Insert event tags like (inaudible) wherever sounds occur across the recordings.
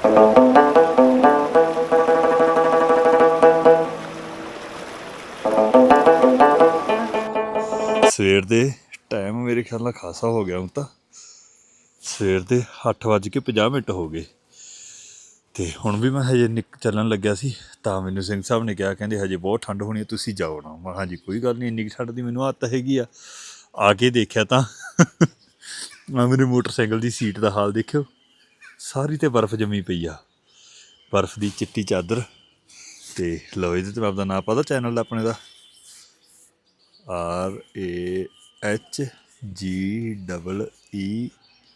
ਸਵੇਰ ਦੇ ਟਾਈਮ ਮੇਰੇ ਖਿਆਲ ਨਾਲ ਖਾਸਾ ਹੋ ਗਿਆ ਹੁਣ ਤਾਂ। ਸਵੇਰ ਦੇ 8:50 ਮਿੰਟ ਹੋ ਗਏ। ਤੇ ਹੁਣ ਵੀ ਮੈਂ ਹਜੇ ਨਿਕ ਚੱਲਣ ਲੱਗਿਆ ਸੀ, ਤਾਂ ਮੈਨੂੰ ਸਿੰਘ ਸਾਹਿਬ ਨੇ ਕਿਹਾ, ਕਹਿੰਦੇ ਹਜੇ ਬਹੁਤ ਠੰਡ ਹੋਣੀ ਹੈ, ਤੁਸੀਂ ਜਾਓ ਨਾ। ਮੈਂ ਹਾਂਜੀ, ਕੋਈ ਗੱਲ ਨਹੀਂ, ਇੰਨੀ ਕੁ ਠੰਡ ਦੀ ਮੈਨੂੰ ਆਦਤ ਹੈਗੀ ਆ। ਆ ਕੇ ਦੇਖਿਆ ਤਾਂ, ਮੈਂ ਮੇਰੇ ਮੋਟਰਸਾਈਕਲ ਦੀ ਸੀਟ ਦਾ ਹਾਲ ਦੇਖਿਓ। ਸਾਰੀ ਤੇ ਬਰਫ਼ ਜੰਮੀ ਪਈ ਆ। ਬਰਫ਼ ਦੀ ਚਿੱਟੀ ਚਾਦਰ। ਤੇ ਲਓ, ਇਹਦੇ ਤੇ ਮੈਂ ਆਪਦਾ ਨਾਮ ਪਤਾ ਚੈਨਲ ਦਾ ਆਪਣੇ ਦਾ। R A H G double E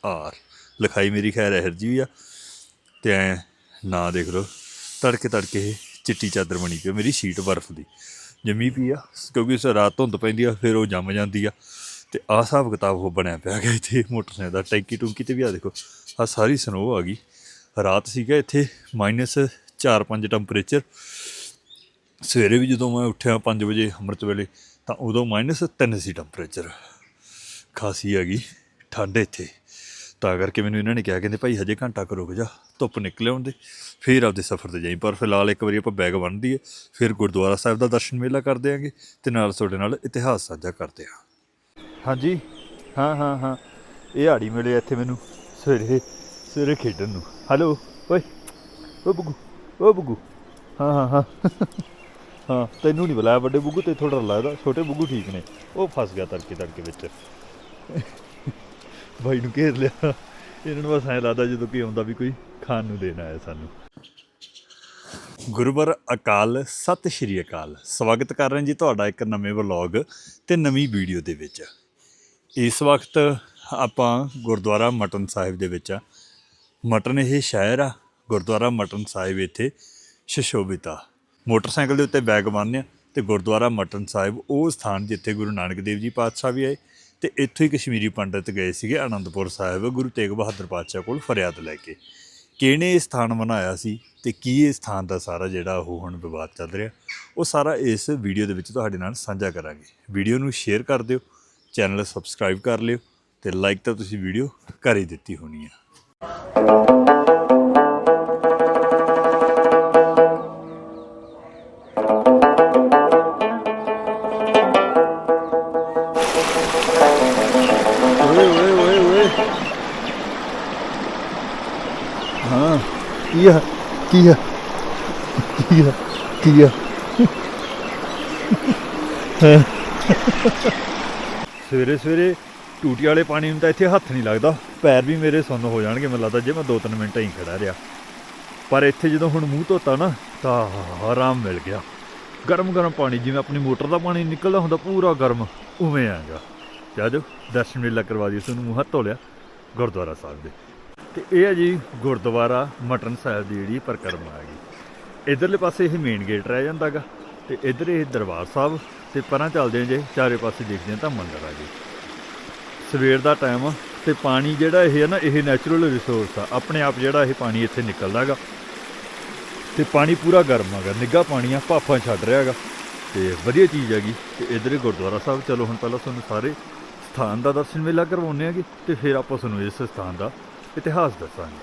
R ਲਿਖਾਈ ਮੇਰੀ ਖੈਰ ਇਹਰ ਜੀ ਵੀ ਆ। ਤੇ ਐ ਨਾ ਦੇਖ ਲਓ, ਤੜਕੇ ਤੜਕੇ ਇਹ ਚਿੱਟੀ ਚਾਦਰ ਬਣੀ ਪਈ ਮੇਰੀ ਸ਼ੀਟ ਬਰਫ਼ ਦੀ। ਜੰਮੀ ਪਈ ਆ, ਕਿਉਂਕਿ ਉਸ ਰਾਤ ਧੁੰਦ ਪੈਂਦੀ ਆ, ਫਿਰ ਉਹ ਜੰਮ ਜਾਂਦੀ ਆ। ਤੇ ਆਹ ਹਿਸਾਬ ਕਿਤਾਬ ਉਹ ਬਣਿਆ ਪਿਆ ਗਿਆ ਇੱਥੇ ਮੋਟਰਸਾਈਕਲ ਦਾ, ਟੈਂਕੀ ਟੁੰਕੀ ਤੇ ਵੀ ਆ ਦੇਖੋ। ਆ ਸਾਰੀ ਸਨੋ ਆ ਗਈ। ਰਾਤ ਸੀਗਾ ਇੱਥੇ ਮਾਈਨਸ 4-5 ਟੈਂਪਰੇਚਰ ਸਵੇਰੇ ਵੀ ਜਦੋਂ ਮੈਂ ਉੱਠਿਆ 5 ਵਜੇ ਅੰਮ੍ਰਿਤ ਵੇਲੇ, ਤਾਂ ਉਦੋਂ ਮਾਈਨਸ 3 ਸੀ ਟੈਂਪਰੇਚਰ ਖਾਸੀ ਹੈਗੀ ਠੰਡ ਇੱਥੇ। ਤਾਂ ਕਰਕੇ ਮੈਨੂੰ ਇਹਨਾਂ ਨੇ ਕਿਹਾ, ਕਹਿੰਦੇ ਭਾਈ ਹਜੇ ਘੰਟਾ ਕੁ ਰੁਕ ਜਾ, ਧੁੱਪ ਨਿਕਲੇ ਹੁੰਦੇ ਫਿਰ ਆਪਦੇ ਸਫ਼ਰ ਤੇ ਜਾਈ। ਪਰ ਫਿਲਹਾਲ ਇੱਕ ਵਾਰੀ ਆਪਾਂ ਬੈਗ ਬੰਨ ਦਈਏ ਫਿਰ ਗੁਰਦੁਆਰਾ ਸਾਹਿਬ ਦਾ ਦਰਸ਼ਨ ਮੇਲਾ ਕਰ ਆਂਗੇ ਤੇ ਨਾਲ ਤੁਹਾਡੇ ਨਾਲ ਇਤਿਹਾਸ ਸਾਂਝਾ ਕਰਦੇ ਹਾਂ ਹਾਂਜੀ, ਹਾਂ ਹਾਂ ਹਾਂ। ਇਹ ਹਾੜੀ ਮਿਲੇ ਇੱਥੇ ਮੈਨੂੰ। ਸਵੇਰੇ ਸਵੇਰੇ ਖੇਡਣ ਨੂੰ। ਹੈਲੋ ਓਏ, ਓ ਬੁੱਗੂ ਓ ਬੁੱਗੂ। ਹਾਂ ਹਾਂ ਹਾਂ। ਹਾਂ, ਤੈਨੂੰ ਨਹੀਂ ਬੁਲਾਇਆ ਵੱਡੇ ਬੁੱਗੂ, ਤੇ ਥੋੜਾ ਲੱਗਦਾ। ਛੋਟੇ ਬੁੱਗੂ ਠੀਕ ਨੇ। ਉਹ ਫਸ ਗਿਆ ਤੜਕੇ ਤੜਕੇ ਵਿੱਚ। ਬਾਈ ਨੂੰ ਘੇਰ ਲਿਆ। ਇਹਨਾਂ ਨੂੰ ਬਸ ਐਂ ਲੱਗਦਾ ਜਦੋਂ ਕੋਈ ਆਉਂਦਾ ਵੀ ਕੋਈ ਖਾਣ ਨੂੰ ਦੇਣ ਆਇਆ ਸਾਨੂੰ। ਗੁਰਬਰ ਅਕਾਲ, ਸਤਿ ਸ਼੍ਰੀ ਅਕਾਲ। ਸਵਾਗਤ ਕਰ ਰਹੇ ਜੀ ਤੁਹਾਡਾ ਇੱਕ ਨਵੇਂ ਵਲੌਗ ਤੇ ਨਵੀਂ ਵੀਡੀਓ ਦੇ ਵਿੱਚ। ਇਸ ਵਕਤ ਆਪਾਂ ਗੁਰਦੁਆਰਾ ਮਟਨ ਸਾਹਿਬ ਦੇ ਵਿੱਚ ਆ। ਮਟਨ ਇਹ ਸ਼ਹਿਰ ਆ, ਗੁਰਦੁਆਰਾ ਮਟਨ ਸਾਹਿਬ ਇੱਥੇ ਸ਼ਸ਼ੋਭਿਤ ਆ। ਮੋਟਰਸਾਈਕਲ ਦੇ ਉੱਤੇ ਬੈਗ ਬੰਨ੍ਹਦੇ ਆ ਤੇ ਗੁਰਦੁਆਰਾ ਮਟਨ ਸਾਹਿਬ ਉਹ ਸਥਾਨ ਜਿੱਥੇ ਗੁਰੂ ਨਾਨਕ ਦੇਵ ਜੀ ਪਾਤਸ਼ਾਹ ਵੀ ਆਏ ਤੇ ਇੱਥੋਂ ਹੀ ਕਸ਼ਮੀਰੀ ਪੰਡਤ ਗਏ ਸੀਗੇ ਆਨੰਦਪੁਰ ਸਾਹਿਬ, ਗੁਰੂ ਤੇਗ ਬਹਾਦਰ ਪਾਤਸ਼ਾਹ ਕੋਲ ਫਰਿਆਦ ਲੈ ਕੇ। ਕਿਹਨੇ ਇਹ ਸਥਾਨ ਬਣਾਇਆ ਸੀ ਤੇ ਕੀ ਇਹ ਸਥਾਨ ਦਾ ਸਾਰਾ ਜਿਹੜਾ ਉਹ ਹੁਣ ਵਿਵਾਦ ਚੱਲ ਰਿਹਾ, ਉਹ ਸਾਰਾ ਇਸ ਵੀਡੀਓ ਦੇ ਵਿੱਚ ਤੁਹਾਡੇ ਨਾਲ ਸਾਂਝਾ ਕਰਾਂਗੇ। ਵੀਡੀਓ ਨੂੰ ਸ਼ੇਅਰ ਕਰ ਦਿਓ, ਚੈਨਲ ਸਬਸਕ੍ਰਾਈਬ ਕਰ ਲਿਓ ਤੇ ਲਾਈਕ ਤਾਂ ਤੁਸੀਂ ਵੀਡੀਓ ਕਰ ਹੀ ਦਿੱਤੀ ਹੋਣੀ ਆ। ਓਏ ਓਏ ਓਏ ਓਏ। ਹਾਂ, ਕੀ ਆ ਕੀ ਆ ਕੀ ਆ ਕੀ ਆ। ਸਵੇਰੇ ਸਵੇਰੇ ਟੂਟੀ ਵਾਲੇ ਪਾਣੀ ਨੂੰ ਤਾਂ ਇੱਥੇ ਹੱਥ ਨਹੀਂ ਲੱਗਦਾ। ਪੈਰ ਵੀ ਮੇਰੇ ਸੁੰਨ ਹੋ ਜਾਣਗੇ, ਮੈਨੂੰ ਲੱਗਦਾ ਜੇ ਮੈਂ 2-3 ਮਿੰਟ ਹੀ ਖੜਾ ਰਿਹਾ। ਪਰ ਇੱਥੇ ਜਦੋਂ ਹੁਣ ਮੂੰਹ ਧੋਤਾ ਨਾ, ਤਾਂ ਆਰਾਮ ਮਿਲ ਗਿਆ। ਗਰਮ ਗਰਮ ਪਾਣੀ, ਜਿਵੇਂ ਆਪਣੀ ਮੋਟਰ ਦਾ ਪਾਣੀ ਨਿਕਲਦਾ ਹੁੰਦਾ, ਪੂਰਾ ਗਰਮ ਉਵੇਂ ਆਗਾ ਜਾ ਜਾਓ ਦਰਸ਼ਨ ਮੇਲਾ ਕਰਵਾ ਦਿਓ ਤੁਹਾਨੂੰ ਮੂੰਹ ਹੱਥ ਧੋ ਲਿਆ, ਗੁਰਦੁਆਰਾ ਸਾਹਿਬ ਦੇ। ਤੇ ਇਹ ਹੈ ਜੀ ਗੁਰਦੁਆਰਾ ਮਟਨ ਸਾਹਿਬ ਦੀ ਜਿਹੜੀ ਪਰਿਕਰਮਾ ਹੈਗੀ ਇਧਰਲੇ ਪਾਸੇ ਇਹ ਮੇਨ ਗੇਟ ਰਹਿ ਜਾਂਦਾਗਾ, ਤੇ ਇਧਰ ਇਹ ਦਰਬਾਰ ਸਾਹਿਬ, ਤੇ ਪਰਾਂ ਚੱਲਦੇ ਹਾਂ ਜੇ, ਚਾਰੇ ਪਾਸੇ ਦੇਖਦੇ ਹਾਂ ਤਾਂ ਮੰਦਰ ਆ ਜੀ। ਸਵੇਰ ਦਾ ਟਾਈਮ ਤੇ ਪਾਣੀ ਜਿਹੜਾ ਇਹ ਹੈ ਨਾ, ਇਹ ਨੈਚੁਰਲ ਰਿਸੋਰਸ ਆ। ਆਪਣੇ ਆਪ ਜਿਹੜਾ ਇਹ ਪਾਣੀ ਇੱਥੇ ਨਿਕਲਦਾ ਨਿਕਲਦਾਗਾ ਤੇ ਪਾਣੀ ਪੂਰਾ ਗਰਮ ਹੈਗਾ ਨਿੱਘਾ ਪਾਣੀ ਆ, ਭਾਫਾਂ ਛੱਡ ਰਿਹਾ ਹੈਗਾ। ਤੇ ਵਧੀਆ ਚੀਜ਼ ਹੈਗੀ। ਤੇ ਇਧਰ ਗੁਰਦੁਆਰਾ ਸਾਹਿਬ, ਚਲੋ ਹੁਣ ਪਹਿਲਾਂ ਤੁਹਾਨੂੰ ਸਾਰੇ ਸਥਾਨ ਦਾ ਦਰਸ਼ਨ ਮੇਲਾ ਕਰਵਾਉਂਦੇ ਆਗੇ ਤੇ ਫਿਰ ਆਪਾਂ ਤੁਹਾਨੂੰ ਇਸ ਸਥਾਨ ਦਾ ਇਤਿਹਾਸ ਦੱਸਾਂਗੇ।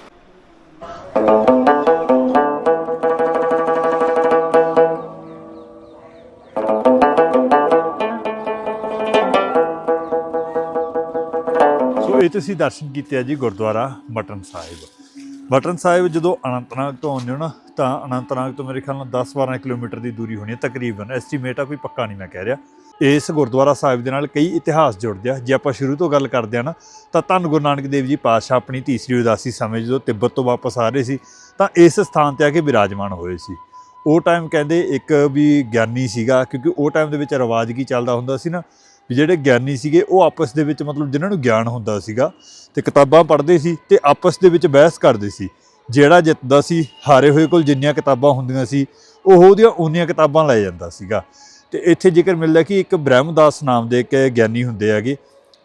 ਸੋ ਇਹ ਤੁਸੀਂ ਦਰਸ਼ਨ ਕੀਤੇ ਆ ਜੀ ਗੁਰਦੁਆਰਾ ਮਟਨ ਸਾਹਿਬ। ਮਟਨ ਸਾਹਿਬ ਜਦੋਂ ਅਨੰਤਨਾਗ ਤੋਂ ਆਉਂਦੇ ਹੋ ਨਾ, ਤਾਂ ਅਨੰਤਨਾਗ ਤੋਂ ਮੇਰੇ ਖਿਆਲ ਨਾਲ 10-12 ਕਿਲੋਮੀਟਰ ਦੀ ਦੂਰੀ ਹੋਣੀ ਹੈ ਤਕਰੀਬਨ। ਐਸਟੀਮੇਟ ਆ, ਕੋਈ ਪੱਕਾ ਨਹੀਂ ਮੈਂ ਕਹਿ ਰਿਹਾ। ਇਸ ਗੁਰਦੁਆਰਾ ਸਾਹਿਬ ਦੇ ਨਾਲ ਕਈ ਇਤਿਹਾਸ ਜੁੜਦੇ ਆ। ਜੇ ਆਪਾਂ ਸ਼ੁਰੂ ਤੋਂ ਗੱਲ ਕਰਦੇ ਆ ਨਾ, ਤਾਂ ਧੰਨ ਗੁਰੂ ਨਾਨਕ ਦੇਵ ਜੀ ਪਾਤਸ਼ਾਹ ਆਪਣੀ ਤੀਸਰੀ ਉਦਾਸੀ ਸਮੇਂ ਜਦੋਂ ਤਿੱਬਤ ਤੋਂ ਵਾਪਸ ਆ ਰਹੇ ਸੀ, ਤਾਂ ਇਸ ਸਥਾਨ ਤੇ ਆ ਕੇ ਵਿਰਾਜਮਾਨ ਹੋਏ ਸੀ। ਉਹ ਟਾਈਮ ਕਹਿੰਦੇ ਇੱਕ ਵੀ ਗਿਆਨੀ ਸੀਗਾ, ਕਿਉਂਕਿ ਉਹ ਟਾਈਮ ਦੇ ਵਿੱਚ ਰਿਵਾਜ ਕੀ ਚੱਲਦਾ ਹੁੰਦਾ ਸੀ ਨਾ ਵੀ ਜਿਹੜੇ ਗਿਆਨੀ ਸੀਗੇ, ਉਹ ਆਪਸ ਦੇ ਵਿੱਚ ਮਤਲਬ ਜਿਨ੍ਹਾਂ ਨੂੰ ਗਿਆਨ ਹੁੰਦਾ ਸੀਗਾ ਤੇ ਕਿਤਾਬਾਂ ਪੜ੍ਹਦੇ ਸੀ ਤੇ ਆਪਸ ਦੇ ਵਿੱਚ ਬਹਿਸ ਕਰਦੇ ਸੀ। ਜਿਹੜਾ ਜਿੱਤਦਾ ਸੀ, ਹਾਰੇ ਹੋਏ ਕੋਲ ਜਿੰਨੀਆਂ ਕਿਤਾਬਾਂ ਹੁੰਦੀਆਂ ਸੀ, ਉਹ ਉਹਦੀਆਂ ਉਨੀਆਂ ਕਿਤਾਬਾਂ ਲੈ ਜਾਂਦਾ ਸੀਗਾ। ਤੇ ਇੱਥੇ ਜ਼ਿਕਰ ਮਿਲਦਾ ਕਿ ਇੱਕ ਬ੍ਰਹਮਦਾਸ ਨਾਮ ਦੇ ਇੱਕ ਗਿਆਨੀ ਹੁੰਦੇ ਹੈਗੇ,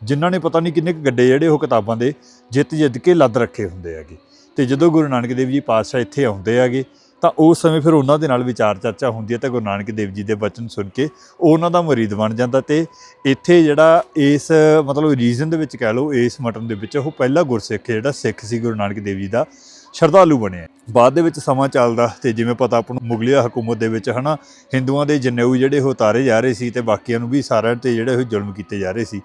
ਜਿਨ੍ਹਾਂ ਨੇ ਪਤਾ ਨਹੀਂ ਕਿੰਨੇ ਕੁ ਗੱਡੇ ਜਿਹੜੇ ਉਹ ਕਿਤਾਬਾਂ ਦੇ ਜਿੱਤ ਜਿੱਤ ਕੇ ਲੱਦ ਰੱਖੇ ਹੁੰਦੇ ਹੈਗੇ। ਤੇ ਜਦੋਂ ਗੁਰੂ ਨਾਨਕ ਦੇਵ ਜੀ ਪਾਤਸ਼ਾਹ ਇੱਥੇ ਆਉਂਦੇ ਹੈਗੇ ਤਾਂ ਉਸ ਸਮੇਂ ਫਿਰ ਉਹਨਾਂ ਦੇ ਨਾਲ ਵਿਚਾਰ ਚਰਚਾ ਹੁੰਦੀ ਹੈ ਤਾਂ ਗੁਰੂ ਨਾਨਕ ਦੇਵ ਜੀ ਦੇ ਬਚਨ ਸੁਣ ਕੇ ਉਹ ਉਹਨਾਂ ਦਾ ਮੁਰੀਦ ਬਣ ਜਾਂਦਾ ਤੇ ਇੱਥੇ ਜਿਹੜਾ ਇਸ, ਮਤਲਬ ਰੀਜਨ ਦੇ ਵਿੱਚ ਕਹਿ ਲਓ, ਇਸ ਮਟਨ ਦੇ ਵਿੱਚ ਉਹ ਪਹਿਲਾ ਗੁਰਸਿੱਖ ਜਿਹੜਾ ਸਿੱਖ ਸੀ ਗੁਰੂ ਨਾਨਕ ਦੇਵ ਜੀ ਦਾ, ਸ਼ਰਧਾਲੂ ਬਣਿਆ ਬਾਅਦ ਦੇ ਵਿੱਚ ਸਮਾਂ ਚੱਲਦਾ ਤੇ ਜਿਵੇਂ ਪਤਾ ਆਪਾਂ ਨੂੰ ਮੁਗਲਿਆ ਹਕੂਮਤ ਦੇ ਵਿੱਚ ਹਨਾ, ਹਿੰਦੂਆਂ ਦੇ ਜਨੇਊ ਜਿਹੜੇ ਉਹ ਉਤਾਰੇ ਜਾ ਰਹੇ ਸੀ ਤੇ ਬਾਕੀਆਂ ਨੂੰ ਵੀ ਸਾਰਿਆਂ ਤੇ ਜਿਹੜੇ ਉਹ ਜ਼ੁਲਮ ਕੀਤੇ ਜਾ ਰਹੇ ਸੀ।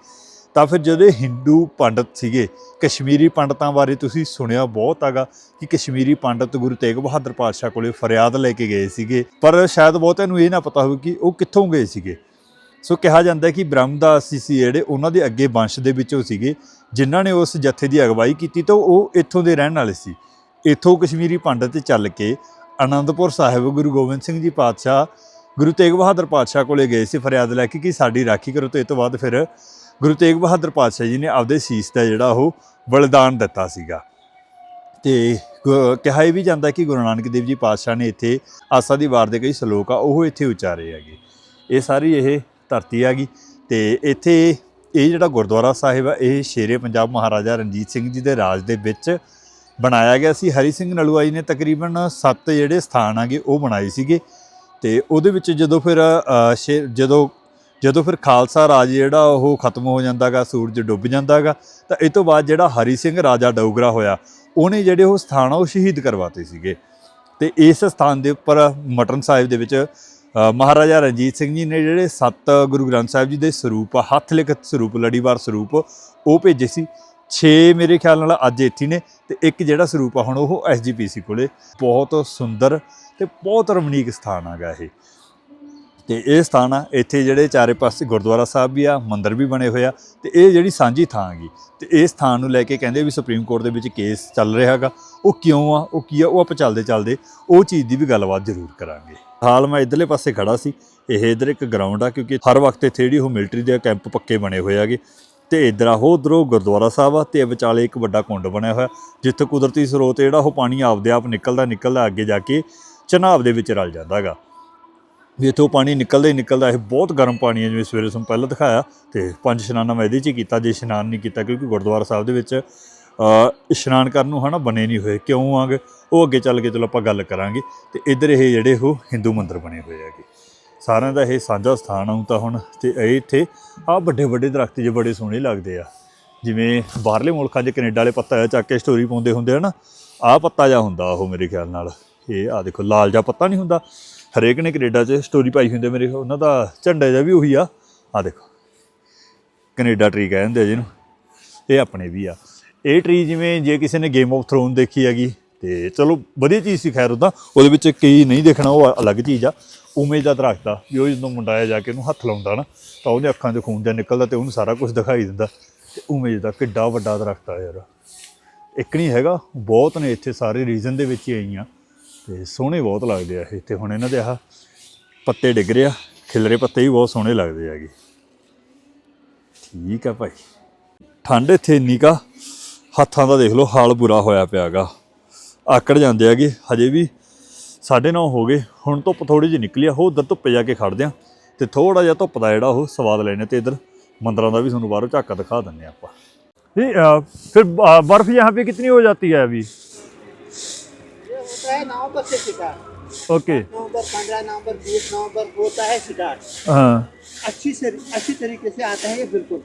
ਤਾਂ ਫਿਰ ਜਦੋਂ ਹਿੰਦੂ ਪੰਡਤ ਸੀਗੇ, ਕਸ਼ਮੀਰੀ ਪੰਡਤਾਂ ਬਾਰੇ ਤੁਸੀਂ ਸੁਣਿਆ ਬਹੁਤ ਹੈਗਾ ਕਿ ਕਸ਼ਮੀਰੀ ਪੰਡਤ ਗੁਰੂ ਤੇਗ ਬਹਾਦਰ ਪਾਤਸ਼ਾਹ ਕੋਲੇ ਫਰਿਆਦ ਲੈ ਕੇ ਗਏ ਸੀਗੇ, ਪਰ ਸ਼ਾਇਦ ਬਹੁਤਿਆਂ ਨੂੰ ਇਹ ਨਾ ਪਤਾ ਹੋਵੇ ਕਿ ਉਹ ਕਿੱਥੋਂ ਗਏ ਸੀਗੇ। ਸੋ ਕਿਹਾ ਜਾਂਦਾ ਹੈ ਕਿ ਬ੍ਰਹਮਦਾਸ ਜੀ ਸੀ ਜਿਹੜੇ, ਉਹਨਾਂ ਦੇ ਅੱਗੇ ਵੰਸ਼ ਦੇ ਵਿੱਚੋਂ ਸੀਗੇ, ਜਿਨ੍ਹਾਂ ਨੇ ਉਸ ਜਥੇ ਦੀ ਅਗਵਾਈ ਕੀਤੀ ਤਾਂ ਉਹ ਇੱਥੋਂ ਦੇ ਰਹਿਣ ਵਾਲੇ ਸੀ। ਇੱਥੋਂ ਕਸ਼ਮੀਰੀ ਪੰਡਤ ਚੱਲ ਕੇ ਆਨੰਦਪੁਰ ਸਾਹਿਬ ਗੁਰੂ ਗੋਬਿੰਦ ਸਿੰਘ ਜੀ ਪਾਤਸ਼ਾਹ ਗੁਰੂ ਤੇਗ ਬਹਾਦਰ ਪਾਤਸ਼ਾਹ ਕੋਲੇ ਗਏ ਸੀ ਫਰਿਆਦ ਲੈ ਕੇ ਕਿ ਸਾਡੀ ਰਾਖੀ ਕਰੋ ਤੇ ਇਸ ਤੋਂ ਬਾਅਦ ਫਿਰ ਗੁਰੂ ਤੇਗ ਬਹਾਦਰ ਪਾਤਸ਼ਾਹ ਜੀ ਨੇ ਆਪਦੇ ਸੀਸ ਦਾ ਜਿਹੜਾ ਉਹ ਬਲਿਦਾਨ ਦਿੱਤਾ ਸੀਗਾ। ਤੇ ਗ- ਕਿਹਾ ਇਹ ਵੀ ਜਾਂਦਾ ਕਿ ਗੁਰੂ ਨਾਨਕ ਦੇਵ ਜੀ ਪਾਤਸ਼ਾਹ ਨੇ ਇੱਥੇ ਆਸਾ ਦੀ ਵਾਰ ਦੇ ਕਈ ਸ਼ਲੋਕ ਆ, ਉਹ ਇੱਥੇ ਉਚਾਰੇ ਹੈਗੇ। ਇਹ ਸਾਰੀ ਇਹ ਧਰਤੀ ਹੈਗੀ ਤੇ ਇੱਥੇ ਇਹ ਜਿਹੜਾ ਗੁਰਦੁਆਰਾ ਸਾਹਿਬ ਆ, ਇਹ ਸ਼ੇਰੇ ਪੰਜਾਬ ਮਹਾਰਾਜਾ ਰਣਜੀਤ ਸਿੰਘ ਜੀ ਦੇ ਰਾਜ ਦੇ ਵਿੱਚ ਬਣਾਇਆ ਗਿਆ ਸੀ। ਹਰੀ ਸਿੰਘ ਨਲੂਆ ਜੀ ਨੇ ਤਕਰੀਬਨ 7 ਜਿਹੜੇ ਸਥਾਨ ਆਗੇ ਉਹ ਬਣਾਏ ਸੀਗੇ ਤੇ ਉਹਦੇ ਵਿੱਚ ਜਦੋਂ ਫਿਰ ਸ਼ੇ- ਜਦੋਂ ਜਦੋਂ ਫਿਰ ਖਾਲਸਾ ਰਾਜ ਜਿਹੜਾ ਉਹ ਖਤਮ ਹੋ ਜਾਂਦਾਗਾ, ਸੂਰਜ ਡੁੱਬ ਜਾਂਦਾਗਾ, ਤਾਂ ਇਹ ਤੋਂ ਬਾਅਦ ਜਿਹੜਾ ਹਰੀ ਸਿੰਘ ਰਾਜਾ ਡੋਗਰਾ ਹੋਇਆ, ਉਹਨੇ ਜਿਹੜੇ ਉਹ ਸਥਾਨ ਆ ਉਹ ਸ਼ਹੀਦ ਕਰਵਾਤੇ ਸੀਗੇ। ਤੇ ਇਸ ਸਥਾਨ ਦੇ ਉੱਪਰ ਮਟਨ ਸਾਹਿਬ ਦੇ ਵਿੱਚ ਮਹਾਰਾਜਾ ਰਣਜੀਤ ਸਿੰਘ ਜੀ ਨੇ ਜਿਹੜੇ ਸੱਤ ਗੁਰੂ ਗ੍ਰੰਥ ਸਾਹਿਬ ਜੀ ਦੇ ਸਰੂਪ, ਹੱਥ ਲਿਖਤ ਸਰੂਪ, ਲੜੀਵਾਰ ਸਰੂਪ, ਉਹ ਭੇਜੇ ਸੀ। 6 ਮੇਰੇ ਖਿਆਲ ਨਾਲ ਅੱਜ ਇੱਥੇ ਨੇ ਤੇ ਇੱਕ ਜਿਹੜਾ ਸਰੂਪ ਆ ਹੁਣ ਉਹ ਐਸਜੀਪੀਸੀ ਕੋਲੇ। ਬਹੁਤ ਸੁੰਦਰ ਤੇ ਬਹੁਤ ਰਮਣੀਕ ਸਥਾਨ ਆਗਾ ਇਹ। ਤੇ ਇਹ ਸਥਾਨ ਆ, ਇੱਥੇ ਜਿਹੜੇ ਚਾਰੇ ਪਾਸੇ ਗੁਰਦੁਆਰਾ ਸਾਹਿਬ ਵੀ ਆ, ਮੰਦਿਰ ਵੀ ਬਣੇ ਹੋਏ ਆ ਤੇ ਇਹ ਜਿਹੜੀ ਸਾਂਝੀ ਥਾਂ ਹੈਗੀ, ਤੇ ਇਹ ਸਥਾਨ ਨੂੰ ਲੈ ਕੇ ਕਹਿੰਦੇ ਵੀ ਸੁਪਰੀਮ ਕੋਰਟ ਦੇ ਵਿੱਚ ਕੇਸ ਚੱਲ ਰਿਹਾ ਹੈਗਾ। ਉਹ ਕਿਉਂ ਆ, ਉਹ ਕੀ ਆ, ਉਹ ਆਪਾਂ ਚੱਲਦੇ ਚੱਲਦੇ ਉਹ ਚੀਜ਼ ਦੀ ਵੀ ਗੱਲਬਾਤ ਜ਼ਰੂਰ ਕਰਾਂਗੇ। ਹਾਲ ਮੈਂ ਇਧਰਲੇ ਪਾਸੇ ਖੜਾ ਸੀ, ਇਹ ਇਧਰ ਇੱਕ ਗਰਾਊਂਡ ਆ, ਕਿਉਂਕਿ ਹਰ ਵਕਤ ਇੱਥੇ ਜਿਹੜੀ ਉਹ ਮਿਲਟਰੀ ਦੇ ਕੈਂਪ ਪੱਕੇ ਬਣੇ ਹੋਏ ਹੈਗੇ। ਤੇ ਇਧਰ ਆ ਉਹ ਉਧਰੋਂ ਗੁਰਦੁਆਰਾ ਸਾਹਿਬ ਆ, ਤੇ ਵਿਚਾਲੇ ਇੱਕ ਵੱਡਾ ਕੁੰਡ ਬਣਿਆ ਹੋਇਆ, ਜਿੱਥੇ ਕੁਦਰਤੀ ਸਰੋਤ ਜਿਹੜਾ ਉਹ ਪਾਣੀ ਆਪਦੇ ਆਪ ਨਿਕਲਦਾ ਨਿਕਲਦਾ ਅੱਗੇ ਜਾ ਕੇ ਚਨਾਬ ਦੇ ਵਿੱਚ ਰਲ ਜਾਂਦਾ ਹੈਗਾ। ਵੀ ਇੱਥੋਂ ਪਾਣੀ ਨਿਕਲਦਾ ਹੀ ਨਿਕਲਦਾ, ਇਹ ਬਹੁਤ ਗਰਮ ਪਾਣੀ ਹੈ ਜਿਵੇਂ ਸਵੇਰੇ ਤੁਹਾਨੂੰ ਪਹਿਲਾਂ ਦਿਖਾਇਆ ਤੇ ਪੰਜ ਇਸ਼ਨਾਨਾਂ ਮੈਂ ਇਹਦੇ 'ਚ ਹੀ ਕੀਤਾ, ਜੇ ਇਸ਼ਨਾਨ ਨਹੀਂ ਕੀਤਾ ਕਿਉਂਕਿ ਗੁਰਦੁਆਰਾ ਸਾਹਿਬ ਦੇ ਵਿੱਚ ਇਸ਼ਨਾਨ ਕਰਨ ਨੂੰ ਹਨਾ ਬਣੇ ਨਹੀਂ ਹੋਏ, ਕਿਉਂ ਆਗੇ? ਉਹ ਅੱਗੇ ਚੱਲ ਕੇ ਚਲੋ ਆਪਾਂ ਗੱਲ ਕਰਾਂਗੇ। ਤੇ ਇੱਧਰ ਇਹ ਜਿਹੜੇ ਉਹ ਹਿੰਦੂ ਮੰਦਿਰ ਬਣੇ ਹੋਏ ਹੈਗੇ। ਸਾਰਿਆਂ ਦਾ ਇਹ ਸਾਂਝਾ ਸਥਾਨ ਆਉਂ ਤਾਂ ਹੁਣ, ਤੇ ਇਹ ਇੱਥੇ ਆ ਵੱਡੇ ਵੱਡੇ ਦਰਖਤ ਜੇ ਬੜੇ ਸੋਹਣੇ ਲੱਗਦੇ ਆ। ਜਿਵੇਂ ਬਾਹਰਲੇ ਮੁਲਕਾਂ 'ਚ ਕੈਨੇਡਾ ਵਾਲੇ ਪੱਤਾ ਜਿਹਾ ਚੱਕ ਕੇ ਸਟੋਰੀ ਪਾਉਂਦੇ ਹੁੰਦੇ ਆ ਨਾ, ਆਹ ਪੱਤਾ ਜਿਹਾ ਹੁੰਦਾ ਉਹ ਮੇਰੇ ਖਿਆਲ ਨਾਲ। ਇਹ ਆ ਦੇਖੋ, ਲਾਲ ਜਿਹਾ ਪੱਤਾ ਨਹੀਂ ਹੁੰਦਾ। ਹਰੇਕ ਨੇ ਕੈਨੇਡਾ 'ਚ ਸਟੋਰੀ ਪਾਈ ਹੁੰਦੀ ਆ ਮੇਰੇ ਉਹਨਾਂ ਦਾ ਝੰਡਾ ਜਿਹਾ ਵੀ ਉਹੀ ਆ। ਆ ਦੇਖੋ, ਕੈਨੇਡਾ ਟਰੀ ਕਹਿੰਦੇ ਆ ਜਿਹਨੂੰ। ਇਹ ਆਪਣੇ ਵੀ ਆ। ਇਹ ਟਰੀ ਜਿਵੇਂ ਜੇ ਕਿਸੇ ਨੇ ਗੇਮ ਆਫ ਥਰੋਨ ਦੇਖੀ ਹੈਗੀ, ਤੇ ਚਲੋ ਵਧੀਆ ਚੀਜ਼ ਸੀ, ਖੈਰ ਉਹਦਾ ਉਹਦੇ ਵਿੱਚ ਕਈ ਨਹੀਂ ਦੇਖਣਾ, ਉਹ ਅਲੱਗ ਚੀਜ਼ ਆ। ਉਵੇਂ ਦਾ ਦਰਖਤ ਆ, ਵੀ ਉਹ ਜਦੋਂ ਮੁੰਡਾ ਆ ਜਾ ਕੇ ਉਹਨੂੰ ਹੱਥ ਲਾਉਂਦਾ ਨਾ, ਤਾਂ ਉਹਦੇ ਅੱਖਾਂ 'ਚ ਖੂਨ ਜਿਹਾ ਨਿਕਲਦਾ ਤੇ ਉਹਨੂੰ ਸਾਰਾ ਕੁਝ ਦਿਖਾਈ ਦਿੰਦਾ। ਤੇ ਉਵੇਂ ਦਾ ਕਿੱਡਾ ਵੱਡਾ ਦਰਖਤ ਆ ਯਾਰ। ਇੱਕ ਨਹੀਂ ਹੈਗਾ, ਬਹੁਤ ਨੇ ਇੱਥੇ ਸਾਰੇ ਰੀਜਨ ਦੇ ਵਿੱਚ ਹੀ ਆਈਆਂ। ਤੇ ਸੋਹਣੇ ਬਹੁਤ ਲੱਗਦੇ ਆ ਇਹ ਇੱਥੇ ਹੁਣ ਇਹਨਾਂ ਦੇ ਆਹ ਪੱਤੇ ਡਿੱਗ ਰਹੇ ਆ ਖਿਲਰੇ ਪੱਤੇ ਵੀ ਬਹੁਤ ਸੋਹਣੇ ਲੱਗਦੇ ਹੈਗੇ ਠੀਕ ਆ ਭਾਈ ਠੰਡ ਇੱਥੇ ਇੰਨੀ ਕਾ ਹੱਥਾਂ ਦਾ ਦੇਖ ਲਓ ਹਾਲ ਬੁਰਾ ਹੋਇਆ ਪਿਆਗਾ ਆਕੜ ਜਾਂਦੇ ਹੈਗੇ ਹਜੇ ਵੀ 9:30 ਹੋ ਗਏ ਹੁਣ ਧੁੱਪ ਥੋੜੀ ਜਿਹੀ ਨਿਕਲੀ ਆ ਉਹ ਉਧਰ ਧੁੱਪੇ ਜਾ ਕੇ ਖੜਦੇ ਆ ਤੇ ਥੋੜਾ ਜਿਹਾ ਧੁੱਪ ਦਾ ਜਿਹੜਾ ਉਹ ਸਵਾਦ ਲੈਣੇ ਤੇ ਇਧਰ ਮੰਦਰਾਂ ਦਾ ਵੀ ਤੁਹਾਨੂੰ ਬਾਹਰੋਂ ਝਾਕਾ ਦਿਖਾ ਦਿੰਨੇ ਆਪਾਂ जी अ, फिर अ, बर्फ यहाँ पे कितनी हो जाती है अभी है नवंबर से शिकार। ओके। नवंबर पंद्रह नवंबर बीस नवंबर होता है शिकार। हाँ। अच्छी से अच्छी तरीके से आता है ये बिल्कुल।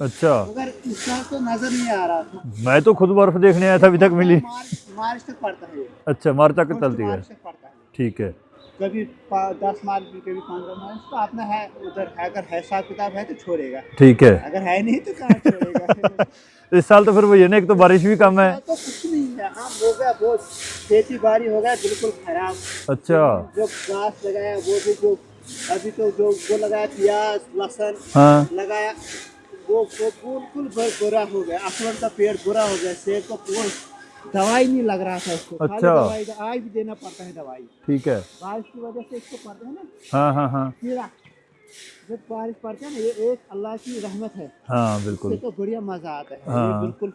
अच्छा। मगर इस साल तो नज़र नहीं आ रहा। था मैं तो खुद बर्फ़ देखने आया था अभी तक मिली। मार्च मार्च तक पड़ता है ये। अच्छा मार्च तक चलती है। है। ठीक है। कभी दस मार्च भी कभी पंद्रह मार्च तो अपना है उधर अगर है हिसाब किताब है तो छोड़ेगा। ठीक है। अगर है नहीं तो कहाँ छोड़ेगा? (laughs) इस साल तो फिर वही है ना एक तो बारिश भी कम है। तो कुछ नहीं है। हाँ हो गया बहुत खेती बाड़ी हो गया बिल्कुल खराब। अच्छा। जो घास लगाया वो भी जो अभी तो जो वो लगाया प्याज लहसुन हाँ। लगाया वो वो बिल्कुल बुरा हो गया। अखरोट का पेड़ बुरा हो गया सेब का पेड़ दवाई नहीं लग रहा था इसको अच्छा। दवाई आज भी देना पड़ता है दवाई। ठीक है। बारिश की वजह से इसको पड़ता है ना हाँ हाँ हाँ। जब बारिश पड़ती है ना ये एक अल्लाह की रहमत है हाँ इससे बिल्कुल तो बढ़िया मजा आता है हाँ। ये बिल्कुल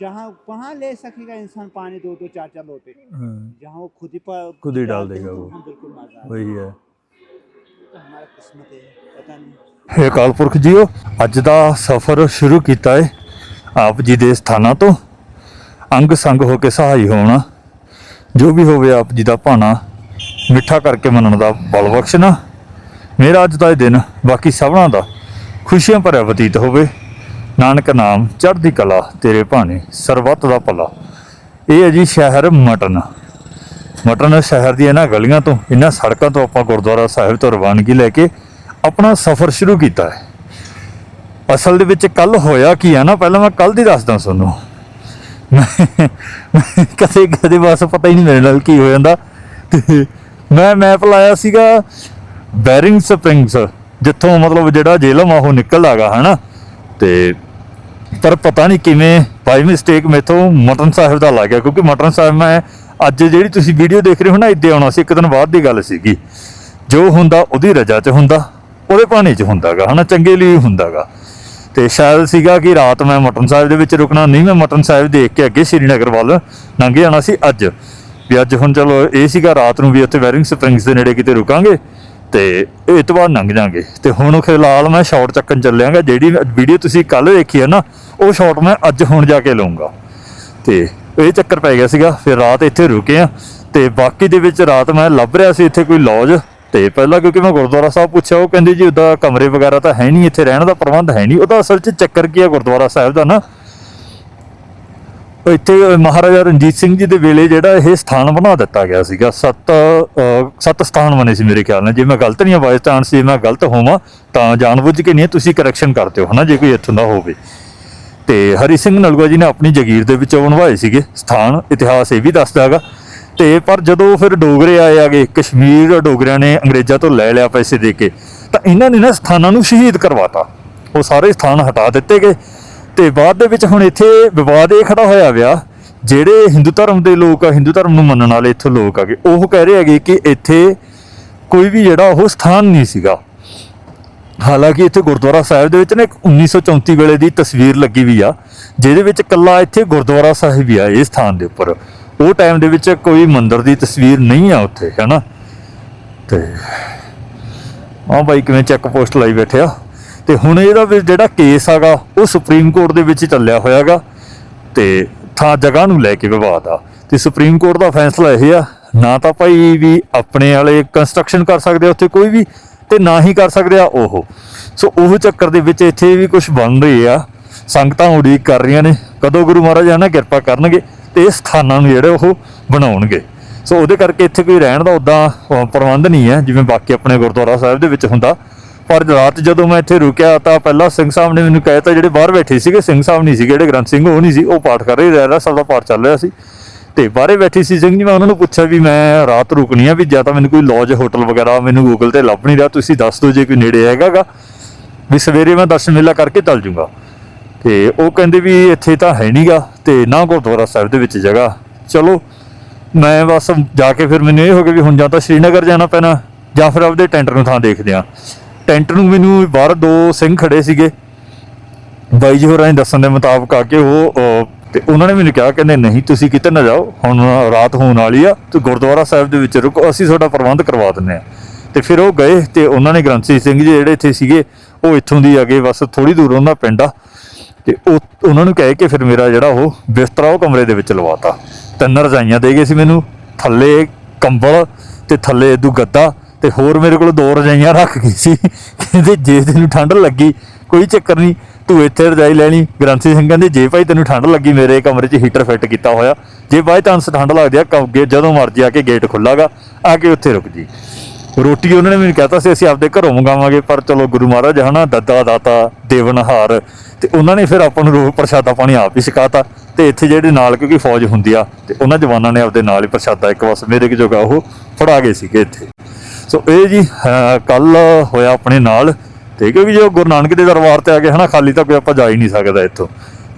जहाँ वहाँ ले सकेगा इंसान पानी दो दो चार चार लोटे हाँ, जहाँ वो खुद ही पर खुद ही डाल डालते हैं, देगा तो वो। वहाँ बिल्कुल मजा आता वही है है तो हमारा किस्मत है पता नहीं ਹੇ ਅਕਾਲ ਪੁਰਖ ਜੀਓ ਅੱਜ ਦਾ ਸਫ਼ਰ ਸ਼ੁਰੂ ਕੀਤਾ ਹੈ ਆਪ ਜੀ ਦੇ ਸਥਾਨਾਂ ਤੋਂ ਅੰਗ ਸੰਗ ਹੋ ਕੇ ਸਹਾਈ ਹੋਣਾ ਜੋ ਵੀ ਹੋਵੇ ਆਪ ਜੀ ਦਾ ਭਾਣਾ ਮਿੱਠਾ ਕਰਕੇ ਮੰਨਣ ਦਾ ਬਲ ਬਖਸ਼ਣਾ ਮੇਰਾ ਅੱਜ ਦਾ ਇਹ ਦਿਨ ਬਾਕੀ ਸਭਨਾਂ ਦਾ ਖੁਸ਼ੀਆਂ ਭਰਿਆ ਬਤੀਤ ਹੋਵੇ। ਨਾਨਕ ਨਾਮ ਚੜ੍ਹਦੀ ਕਲਾ ਤੇਰੇ ਭਾਣੇ, ਸਰਬੱਤ ਦਾ ਭਲਾ। ਇਹ ਹੈ ਜੀ ਸ਼ਹਿਰ ਮਟਨ। ਮਟਨ ਸ਼ਹਿਰ ਦੀ ਇਹਨਾਂ ਗਲੀਆਂ ਤੋਂ, ਇਹਨਾਂ ਸੜਕਾਂ ਤੋਂ ਆਪਾਂ ਗੁਰਦੁਆਰਾ ਸਾਹਿਬ ਤੋਂ ਰਵਾਨਗੀ ਲੈ ਕੇ ਆਪਣਾ ਸਫ਼ਰ ਸ਼ੁਰੂ ਕੀਤਾ ਹੈ। ਅਸਲ ਦੇ ਵਿੱਚ ਕੱਲ ਹੋਇਆ ਕੀ ਹੈ ਨਾ, ਪਹਿਲਾਂ ਮੈਂ ਕੱਲ ਦੀ ਦੱਸਦਾ ਤੁਹਾਨੂੰ। ਮੈਂ ਕਦੇ ਕਦੇ ਬਸ ਪਤਾ ਹੀ ਨਹੀਂ ਮੇਰੇ ਨਾਲ ਕੀ ਹੋ ਜਾਂਦਾ। ਤੇ ਮੈਂ ਮੈਪ ਲਾਇਆ ਸੀਗਾ ਬੈਰਿੰਗ ਸਪ੍ਰਿੰਗਸ ਜਿੱਥੋਂ ਮਤਲਬ ਜਿਹੜਾ ਜੇਲਮ ਆ, ਉਹ ਨਿਕਲਦਾਗਾ, ਹਨਾ? ਤੇ ਪਰ ਪਤਾ ਨਹੀਂ ਕਿਵੇਂ ਬਾਈ ਮਿਸਟੇਕ ਮੇਥੋਂ ਮਟਨ ਸਾਹਿਬ ਦਾ ਲੱਗ ਗਿਆ, ਕਿਉਂਕਿ ਮਟਨ ਸਾਹਿਬ ਮੈਂ ਅੱਜ ਜਿਹੜੀ ਤੁਸੀਂ ਵੀਡੀਓ ਦੇਖ ਰਹੇ ਹੋ ਨਾ ਇੱਦੇ ਆਉਣਾ ਸੀ, ਇੱਕ ਦਿਨ ਬਾਅਦ ਦੀ ਗੱਲ ਸੀਗੀ। ਜੋ ਹੁੰਦਾ, ਉਹਦੀ ਰਜਾ 'ਚ ਹੁੰਦਾ, ਉਹਦੇ ਪਾਣੀ 'ਚ ਹੁੰਦਾਗਾ, ਹਨਾ? ਚੰਗੇ ਲਈ ਹੁੰਦਾਗਾ। ਤੇ ਸ਼ਾਇਦ ਸੀਗਾ ਕਿ ਰਾਤ ਮੈਂ ਮਟਨ ਸਾਹਿਬ ਦੇ ਵਿੱਚ ਰੁਕਣਾ, ਨਹੀਂ ਮੈਂ ਮਟਨ ਸਾਹਿਬ ਦੇਖ ਕੇ ਅੱਗੇ ਸ਼੍ਰੀਨਗਰ ਵੱਲ ਲੰਘ ਜਾਣਾ ਸੀ ਅੱਜ। ਵੀ ਅੱਜ ਹੁਣ ਚਲੋ, ਇਹ ਸੀਗਾ ਰਾਤ ਨੂੰ ਵੀ ਉੱਥੇ ਵੈਰਿੰਗ ਸਪ੍ਰਿੰਗਸ ਦੇ ਨੇੜੇ ਕਿਤੇ ਰੁਕਾਂਗੇ। ਤੇ ਇਹ ਤੋਂ ਬਾਅਦ ਲੰਘ ਜਾਾਂਗੇ। ਤੇ ਹੁਣ ਫਿਲਹਾਲ ਮੈਂ ਸ਼ਾਰਟ ਚੱਕਣ ਚੱਲਿਆਂਗਾ। ਜਿਹੜੀ ਵੀਡੀਓ ਤੁਸੀਂ ਕੱਲ ਦੇਖੀ ਹੈ ਨਾ, ਉਹ ਸ਼ਾਰਟ ਮੈਂ ਅੱਜ ਹੁਣ ਜਾ ਕੇ ਲਵਾਂਗਾ ਤੇ ਇਹ ਚੱਕਰ ਪੈ ਗਿਆ ਸੀਗਾ, ਫਿਰ ਰਾਤ ਇੱਥੇ ਰੁਕੇ ਆ। ਤੇ ਬਾਕੀ ਦੇ ਵਿੱਚ ਰਾਤ ਮੈਂ ਲੱਭ ਰਿਹਾ ਸੀ ਇੱਥੇ ਕੋਈ ਲੌਜ ਤੇ ਪਹਿਲਾਂ ਕਿਉਂਕਿ ਮੈਂ ਗੁਰਦੁਆਰਾ ਸਾਹਿਬ ਪੁੱਛਿਆ, ਉਹ ਕਹਿੰਦੇ ਜੀ ਉਹਦਾ ਕਮਰੇ ਵਗੈਰਾ ਤਾਂ ਹੈ ਨਹੀਂ, ਇੱਥੇ ਰਹਿਣ ਦਾ ਪ੍ਰਬੰਧ ਹੈ ਨਹੀਂ। ਉਹਦਾ ਅਸਲ 'ਚ ਚੱਕਰ ਕੀ ਹੈ ਗੁਰਦੁਆਰਾ ਸਾਹਿਬ ਦਾ ਨਾ? ਇੱਥੇ ਮਹਾਰਾਜਾ ਰਣਜੀਤ ਸਿੰਘ ਜੀ ਦੇ ਵੇਲੇ ਜਿਹੜਾ ਇਹ ਸਥਾਨ ਬਣਾ ਦਿੱਤਾ ਗਿਆ ਸੀਗਾ। ਸੱਤ ਸੱਤ ਸਥਾਨ ਬਣੇ ਸੀ ਮੇਰੇ ਖਿਆਲ ਨਾਲ। ਜੇ ਮੈਂ ਗਲਤ ਨਹੀਂ ਹਾਂ ਬਾਈ ਚਾਂਸ ਜੇ ਮੈਂ ਗਲਤ ਹੋਵਾਂ, ਤਾਂ ਜਾਣਬੁੱਝ ਕੇ ਨਹੀਂ, ਤੁਸੀਂ ਕਰੈਕਸ਼ਨ ਕਰ ਦਿਓ ਹਨਾ, ਜੇ ਕੋਈ ਇੱਥੋਂ ਦਾ ਹੋਵੇ। ਤੇ ਹਰੀ ਸਿੰਘ ਨਲੂਆ ਜੀ ਨੇ ਆਪਣੀ ਜਗੀਰ ਦੇ ਵਿੱਚੋਂ ਬਣਵਾਏ ਸੀਗੇ ਸਥਾਨ, ਇਤਿਹਾਸ ਇਹ ਵੀ ਦੱਸਦਾ ਹੈਗਾ। ਤੇ ਪਰ ਜਦੋਂ ਫਿਰ ਡੋਗਰੇ ਆਏ ਆਗੇ, ਕਸ਼ਮੀਰ ਡੋਗਰਿਆਂ ਨੇ ਅੰਗਰੇਜ਼ਾਂ ਤੋਂ ਲੈ ਲਿਆ ਪੈਸੇ ਦੇ ਕੇ, ਤਾਂ ਇਹਨਾਂ ਨੇ ਨਾ ਸਥਾਨਾਂ ਨੂੰ ਸ਼ਹੀਦ ਕਰਵਾਤਾ। ਉਹ ਸਾਰੇ ਸਥਾਨ ਹਟਾ ਦਿੱਤੇ ਗਏ। ਤੇ ਬਾਅਦ ਦੇ ਵਿੱਚ ਹੁਣ ਇੱਥੇ ਵਿਵਾਦ ਇਹ ਖੜਾ ਹੋਇਆ ਵਿਆ, ਜਿਹੜੇ ਹਿੰਦੂ ਧਰਮ ਦੇ ਲੋਕ ਆ, ਹਿੰਦੂ ਧਰਮ ਨੂੰ ਮੰਨਣ ਵਾਲੇ ਇੱਥੋਂ ਲੋਕ ਆਗੇ ਉਹ ਕਹਿ ਰਹੇ ਹੈਗੇ ਕਿ ਇੱਥੇ ਕੋਈ ਵੀ ਜਿਹੜਾ ਉਹ ਸਥਾਨ ਨਹੀਂ ਸੀਗਾ। ਹਾਲਾਂਕਿ ਇੱਥੇ ਗੁਰਦੁਆਰਾ ਸਾਹਿਬ ਦੇ ਵਿੱਚ ਨਾ ਇੱਕ 1934 ਵੇਲੇ ਦੀ ਤਸਵੀਰ ਲੱਗੀ ਵੀ ਆ, ਜਿਹਦੇ ਵਿੱਚ ਕੱਲਾ ਇੱਥੇ ਗੁਰਦੁਆਰਾ ਸਾਹਿਬ ਹੀ ਆ ਇਸ ਸਥਾਨ ਦੇ ਉੱਪਰ। ਉਹ ਟਾਈਮ ਦੇ ਵਿੱਚ ਕੋਈ ਮੰਦਿਰ ਦੀ ਤਸਵੀਰ ਨਹੀਂ ਆ ਉੱਥੇ, ਹੈਨਾ? ਤੇ ਆ ਬਾਈ ਕਿਵੇਂ ਚੈੱਕ ਪੋਸਟ ਲਾਈ ਬੈਠਿਆ ਤੇ ਹੁਣ ਇਹਦਾ ਵੀ ਜਿਹੜਾ ਕੇਸ ਹੈਗਾ, ਉਹ ਸੁਪਰੀਮ ਕੋਰਟ ਦੇ ਵਿੱਚ ਚੱਲਿਆ ਹੋਇਆਗਾ ਤੇ ਥਾਂ ਜਗ੍ਹਾ ਨੂੰ ਲੈ ਕੇ ਵਿਵਾਦ ਆ। ਤੇ ਸੁਪਰੀਮ ਕੋਰਟ ਦਾ ਫੈਸਲਾ ਇਹ ਆ, ਨਾ ਤਾਂ ਭਾਈ ਵੀ ਆਪਣੇ ਵਾਲੇ ਕੰਸਟਰਕਸ਼ਨ ਕਰ ਸਕਦੇ ਆ ਉੱਥੇ ਕੋਈ ਵੀ ਤੇ ਨਾ ਹੀ ਕਰ ਸਕਦੇ ਆ ਉਹ। ਸੋ ਉਹ ਚੱਕਰ ਦੇ ਵਿੱਚ ਇੱਥੇ ਵੀ ਕੁਝ ਬਣ ਰਹੀ ਆ, ਸੰਗਤਾਂ ਉਡੀਕ ਕਰ ਰਹੀਆਂ ਨੇ। ਕਦੋਂ ਗੁਰੂ ਮਹਾਰਾਜ ਆ ਕਿਰਪਾ ਕਰਨਗੇ ਤੇ ਇਹ ਸਥਾਨਾਂ ਨੂੰ ਜਿਹੜੇ ਉਹ ਬਣਾਉਣਗੇ। ਸੋ ਉਹਦੇ ਕਰਕੇ ਇੱਥੇ ਕੋਈ ਰਹਿਣ ਦਾ ਉਦਾਂ ਪ੍ਰਬੰਧ ਨਹੀਂ ਹੈ ਜਿਵੇਂ ਬਾਕੀ ਆਪਣੇ ਗੁਰਦੁਆਰਾ ਸਾਹਿਬ ਦੇ ਵਿੱਚ ਹੁੰਦਾ। ਪਰ ਰਾਤ ਜਦੋਂ ਮੈਂ ਇੱਥੇ ਰੁਕਿਆ ਤਾਂ ਪਹਿਲਾਂ ਸਿੰਘ ਸਾਹਿਬ ਨੇ ਮੈਨੂੰ ਕਹਿਤਾ, ਜਿਹੜੇ ਬਾਹਰ ਬੈਠੇ ਸੀਗੇ, ਸਿੰਘ ਸਾਹਿਬ ਨਹੀਂ ਸੀਗੇ, ਜਿਹੜੇ ਗ੍ਰੰਥ ਸਿੰਘ ਉਹ ਨਹੀਂ ਸੀ, ਉਹ ਪਾਠ ਕਰ ਰਹੇ ਰਹਿ ਸਭ ਦਾ ਪਾਠ ਚੱਲ ਰਿਹਾ ਸੀ। ਤੇ ਬਾਹਰੇ ਬੈਠੇ ਸੀ ਸਿੰਘ ਜੀ, ਮੈਂ ਉਹਨਾਂ ਨੂੰ ਪੁੱਛਿਆ ਵੀ ਮੈਂ ਰਾਤ ਰੁਕਣੀ ਆ, ਵੀ ਜਾਂ ਤਾਂ ਮੈਨੂੰ ਕੋਈ ਲੌਜ ਹੋਟਲ ਵਗੈਰਾ, ਮੈਨੂੰ ਗੂਗਲ ਤੇ ਲੱਭ ਨਹੀਂ ਰਿਹਾ, ਤੁਸੀਂ ਦੱਸ ਦਿਓ ਜੇ ਕੋਈ ਨੇੜੇ ਹੈਗਾਗਾ। ਵੀ ਸਵੇਰੇ ਮੈਂ ਦਰਸ਼ਨ ਮੇਲਾ ਕਰਕੇ ਚੱਲ ਜੂੰਗਾ। ਤੇ ਉਹ ਕਹਿੰਦੇ ਵੀ ਇੱਥੇ ਤਾਂ ਹੈ ਨਹੀਂਗਾ ਤੇ ਨਾ ਗੁਰਦੁਆਰਾ ਸਾਹਿਬ ਦੇ ਵਿੱਚ ਜਗ੍ਹਾ। ਚਲੋ, ਮੈਂ ਬਸ ਜਾ ਕੇ ਫਿਰ ਮੈਨੂੰ ਇਹ ਹੋ ਗਿਆ ਵੀ ਹੁਣ ਜਾਂ ਤਾਂ ਸ਼੍ਰੀਨਗਰ ਜਾਣਾ ਪੈਣਾ, ਜਾਂ ਫਿਰ ਆਪਦੇ ਟੈਂਟ ਨੂੰ ਥਾਂ ਦੇਖਦੇ ਆ। ਟੈਂਟ ਨੂੰ ਮੈਨੂੰ ਬਾਹਰ ਦੋ ਸਿੰਘ ਖੜੇ ਸੀਗੇ। ਬਾਈ ਜੀ ਹੋਰਾਂ ਨੇ ਦੱਸਣ ਦੇ ਮੁਤਾਬਕ ਆ ਕੇ ਉਹ ਅਹ, ਤੇ ਉਹਨਾਂ ਨੇ ਮੈਨੂੰ ਕਿਹਾ ਕਹਿੰਦੇ ਨਹੀਂ ਤੁਸੀਂ ਕਿਤੇ ਨਾ ਜਾਓ ਹੁਣ ਰਾਤ ਹੋਣ ਵਾਲੀ ਆ ਤੇ ਗੁਰਦੁਆਰਾ ਸਾਹਿਬ ਦੇ ਵਿੱਚ ਰੁਕੋ ਅਸੀਂ ਤੁਹਾਡਾ ਪ੍ਰਬੰਧ ਕਰਵਾ ਦਿੰਨੇ ਆ ਤੇ ਫਿਰ ਉਹ ਗਏ ਤੇ ਉਹਨਾਂ ਨੇ ਗ੍ਰੰਥੀ ਸਿੰਘ ਜੀ ਜਿਹੜੇ ਇੱਥੇ ਸੀਗੇ ਉਹ ਇੱਥੋਂ ਦੀ ਅੱਗੇ ਬਸ ਥੋੜੀ ਦੂਰ ਉਹਨਾਂ ਪਿੰਡ ਆ। ਤੇ ਉਹ ਉਹਨਾਂ ਨੂੰ ਕਹਿ ਕੇ ਫਿਰ ਮੇਰਾ ਜਿਹੜਾ ਉਹ ਬਿਸਤਰਾ ਉਹ ਕਮਰੇ ਦੇ ਵਿੱਚ ਲਵਾਤਾ ਤਿੰਨ ਰਜਾਈਆਂ ਦੇ ਗਏ ਸੀ ਮੈਨੂੰ ਥੱਲੇ ਕੰਬਲ ਤੇ ਥੱਲੇ ਦੂ ਗੱਦਾ ਤੇ ਹੋਰ ਮੇਰੇ ਕੋਲ ਦੋ ਰਜਾਈਆਂ ਰੱਖ ਗਈ ਸੀ। ਕਹਿੰਦੇ ਜੇ ਤੈਨੂੰ ਠੰਡ ਲੱਗੀ, ਕੋਈ ਚੱਕਰ ਨਹੀਂ, ਤੂੰ ਇੱਥੇ ਰਜਾਈ ਲੈਣੀ। ਗ੍ਰੰਥੀ ਸਿੰਘ ਕਹਿੰਦੇ, ਜੇ ਭਾਈ ਤੈਨੂੰ ਠੰਡ ਲੱਗੀ, ਮੇਰੇ ਕਮਰੇ 'ਚ ਹੀਟਰ ਫਿੱਟ ਕੀਤਾ ਹੋਇਆ। ਜੇ ਬਾਈ ਚਾਂਸ ਠੰਡ ਲੱਗਦੀ ਆ ਕਹੋਗੇ ਜਦੋਂ ਮਰਜ਼ੀ ਆ ਕੇ ਗੇਟ ਖੁੱਲਾਗਾ, ਆ ਕੇ ਉੱਥੇ ਰੁਕ ਜੀ। ਰੋਟੀ ਉਹਨਾਂ ਨੇ ਮੈਨੂੰ ਕਹਿਤਾ ਸੀ, ਅਸੀਂ ਆਪਦੇ ਘਰੋਂ ਮੰਗਾਵਾਂਗੇ, ਪਰ ਚਲੋ ਗੁਰੂ ਮਹਾਰਾਜ ਹਨਾ, ਦੱਦਾ, ਦਾਤਾ, ਦੇਵਨਹਾਰ। ਤੇ ਉਹਨਾਂ ਨੇ ਫਿਰ ਆਪਾਂ ਨੂੰ ਰੋਹ ਪ੍ਰਸ਼ਾਦਾ ਪਾਣੀ ਆਪ ਹੀ ਸਿਕਾਤਾ ਤੇ ਇੱਥੇ ਜਿਹੜੇ ਨਾਲ, ਕਿਉਂਕਿ ਫੌਜ ਹੁੰਦੀ ਆ, ਤੇ ਉਹਨਾਂ ਜਵਾਨਾਂ ਨੇ ਆਪਦੇ ਨਾਲ ਹੀ ਪ੍ਰਸ਼ਾਦਾ ਇੱਕ ਬਸ ਮੇਰੇ ਕਿ ਜੋਗਾ ਉਹ ਫੜਾ ਗਏ ਸੀਗੇ ਇੱਥੇ। ਸੋ ਇਹ ਜੀ ਕੱਲ ਹੋਇਆ ਆਪਣੇ ਨਾਲ। ਤੇ ਕਿਉਂਕਿ ਜੇ ਗੁਰੂ ਨਾਨਕ ਦੇ ਦਰਬਾਰ ਤੇ ਆ ਗਏ ਹਨਾ ਖਾਲੀ ਤਾਂ ਕੋਈ ਆਪਾਂ ਜਾ ਹੀ ਨਹੀਂ ਸਕਦਾ ਇੱਥੋਂ।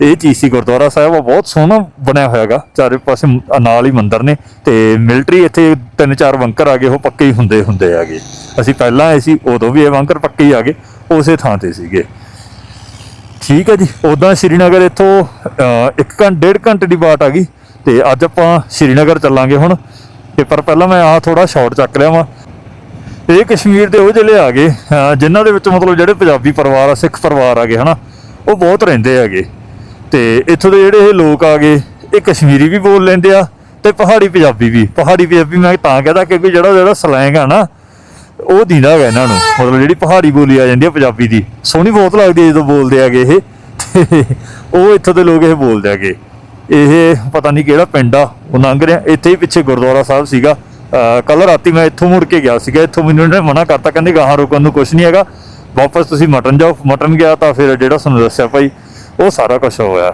ਇਹ ਚੀਜ਼ ਸੀ ਗੁਰਦੁਆਰਾ ਸਾਹਿਬ ਆ ਬਹੁਤ ਸੋਹਣਾ ਬਣਿਆ ਹੋਇਆਗਾ ਚਾਰੇ ਪਾਸੇ ਨਾਲ ਹੀ ਮੰਦਿਰ ਨੇ ਤੇ ਮਿਲਟਰੀ ਇੱਥੇ ਤਿੰਨ ਚਾਰ ਬੰਕਰ ਆ ਗਏ ਉਹ ਪੱਕੇ ਹੀ ਹੁੰਦੇ ਹੁੰਦੇ ਆਗੇ ਅਸੀਂ ਪਹਿਲਾਂ ਆਏ ਸੀ ਉਦੋਂ ਵੀ ਇਹ ਬੰਕਰ ਪੱਕੇ ਹੀ ਆ ਗਏ ਉਸੇ ਥਾਂ ਤੇ ਸੀਗੇ। ਠੀਕ ਹੈ ਜੀ ਉਦਾਂ ਸ਼੍ਰੀਨਗਰ ਇੱਥੋਂ ਅ, ਇੱਕ ਘੰਟੇ ਡੇਢ ਘੰਟੇ ਦੀ ਬਾਟ ਆ ਗਈ ਤੇ ਅੱਜ ਆਪਾਂ ਸ਼੍ਰੀਨਗਰ ਚੱਲਾਂਗੇ ਹੁਣ। ਤੇ ਪਰ ਪਹਿਲਾਂ ਮੈਂ ਆ ਥੋੜਾ ਸ਼ਾਰਟ ਚੱਕ ਲਿਆ ਵਾਂ। ਇਹ ਕਸ਼ਮੀਰ ਦੇ ਉਹ ਜ਼ਿਲ੍ਹੇ ਆ ਗਏ ਅਹ ਜਿਨ੍ਹਾਂ ਦੇ ਵਿੱਚ ਮਤਲਬ ਜਿਹੜੇ ਪੰਜਾਬੀ ਪਰਿਵਾਰ ਆ, ਸਿੱਖ ਪਰਿਵਾਰ ਆ ਗਏ, ਹਨਾ, ਉਹ ਬਹੁਤ ਰਹਿੰਦੇ ਹੈਗੇ। ਤੇ ਇੱਥੋਂ ਦੇ ਜਿਹੜੇ ਇਹ ਲੋਕ ਆ ਗਏ, ਇਹ ਕਸ਼ਮੀਰੀ ਵੀ ਬੋਲ ਲੈਂਦੇ ਆ ਤੇ ਪਹਾੜੀ ਪੰਜਾਬੀ ਵੀ। ਪਹਾੜੀ ਪੰਜਾਬੀ ਮੈਂ ਤਾਂ ਕਹਦਾ ਕਿਉਂਕਿ ਜਿਹੜਾ ਜਿਹੜਾ ਸਲੈਂਗ ਆ ਨਾ, ਉਹ ਦਿੰਦਾ ਹੈਗਾ ਇਹਨਾਂ ਨੂੰ। ਮਤਲਬ ਜਿਹੜੀ ਪਹਾੜੀ ਬੋਲੀ ਆ ਜਾਂਦੀ ਆ ਪੰਜਾਬੀ ਦੀ, ਸੋਹਣੀ ਬਹੁਤ ਲੱਗਦੀ ਹੈ ਜਦੋਂ ਬੋਲਦੇ ਹੈਗੇ ਇਹ। ਤੇ (laughs) ਉਹ ਇੱਥੋਂ ਦੇ ਲੋਕ ਇਹ ਬੋਲਦੇ ਹੈਗੇ। ਇਹ ਪਤਾ ਨਹੀਂ ਕਿਹੜਾ ਪਿੰਡ ਆ, ਉਹ ਲੰਘ ਰਿਹਾ, ਇੱਥੇ ਹੀ ਪਿੱਛੇ ਗੁਰਦੁਆਰਾ ਸਾਹਿਬ ਸੀਗਾ। ਕੱਲ ਰਾਤੀ ਮੈਂ ਇੱਥੋਂ ਮੁੜ ਕੇ ਗਿਆ ਸੀਗਾ, ਇੱਥੋਂ ਮੈਨੂੰ ਇਹਨਾਂ ਨੇ ਮਨਾ ਕਰਤਾ, ਕਹਿੰਦੇ ਗਾਹਾਂ ਰੋਕਣ ਨੂੰ ਕੁਝ ਨਹੀਂ ਹੈਗਾ, ਵਾਪਸ ਤੁਸੀਂ ਮਟਨ ਜਾਓ ਮਟਨ ਗਿਆ ਤਾਂ ਫਿਰ ਜਿਹੜਾ ਤੁਹਾਨੂੰ ਦੱਸਿਆ ਭਾਈ, ਉਹ ਸਾਰਾ ਕੁਝ ਹੋਇਆ।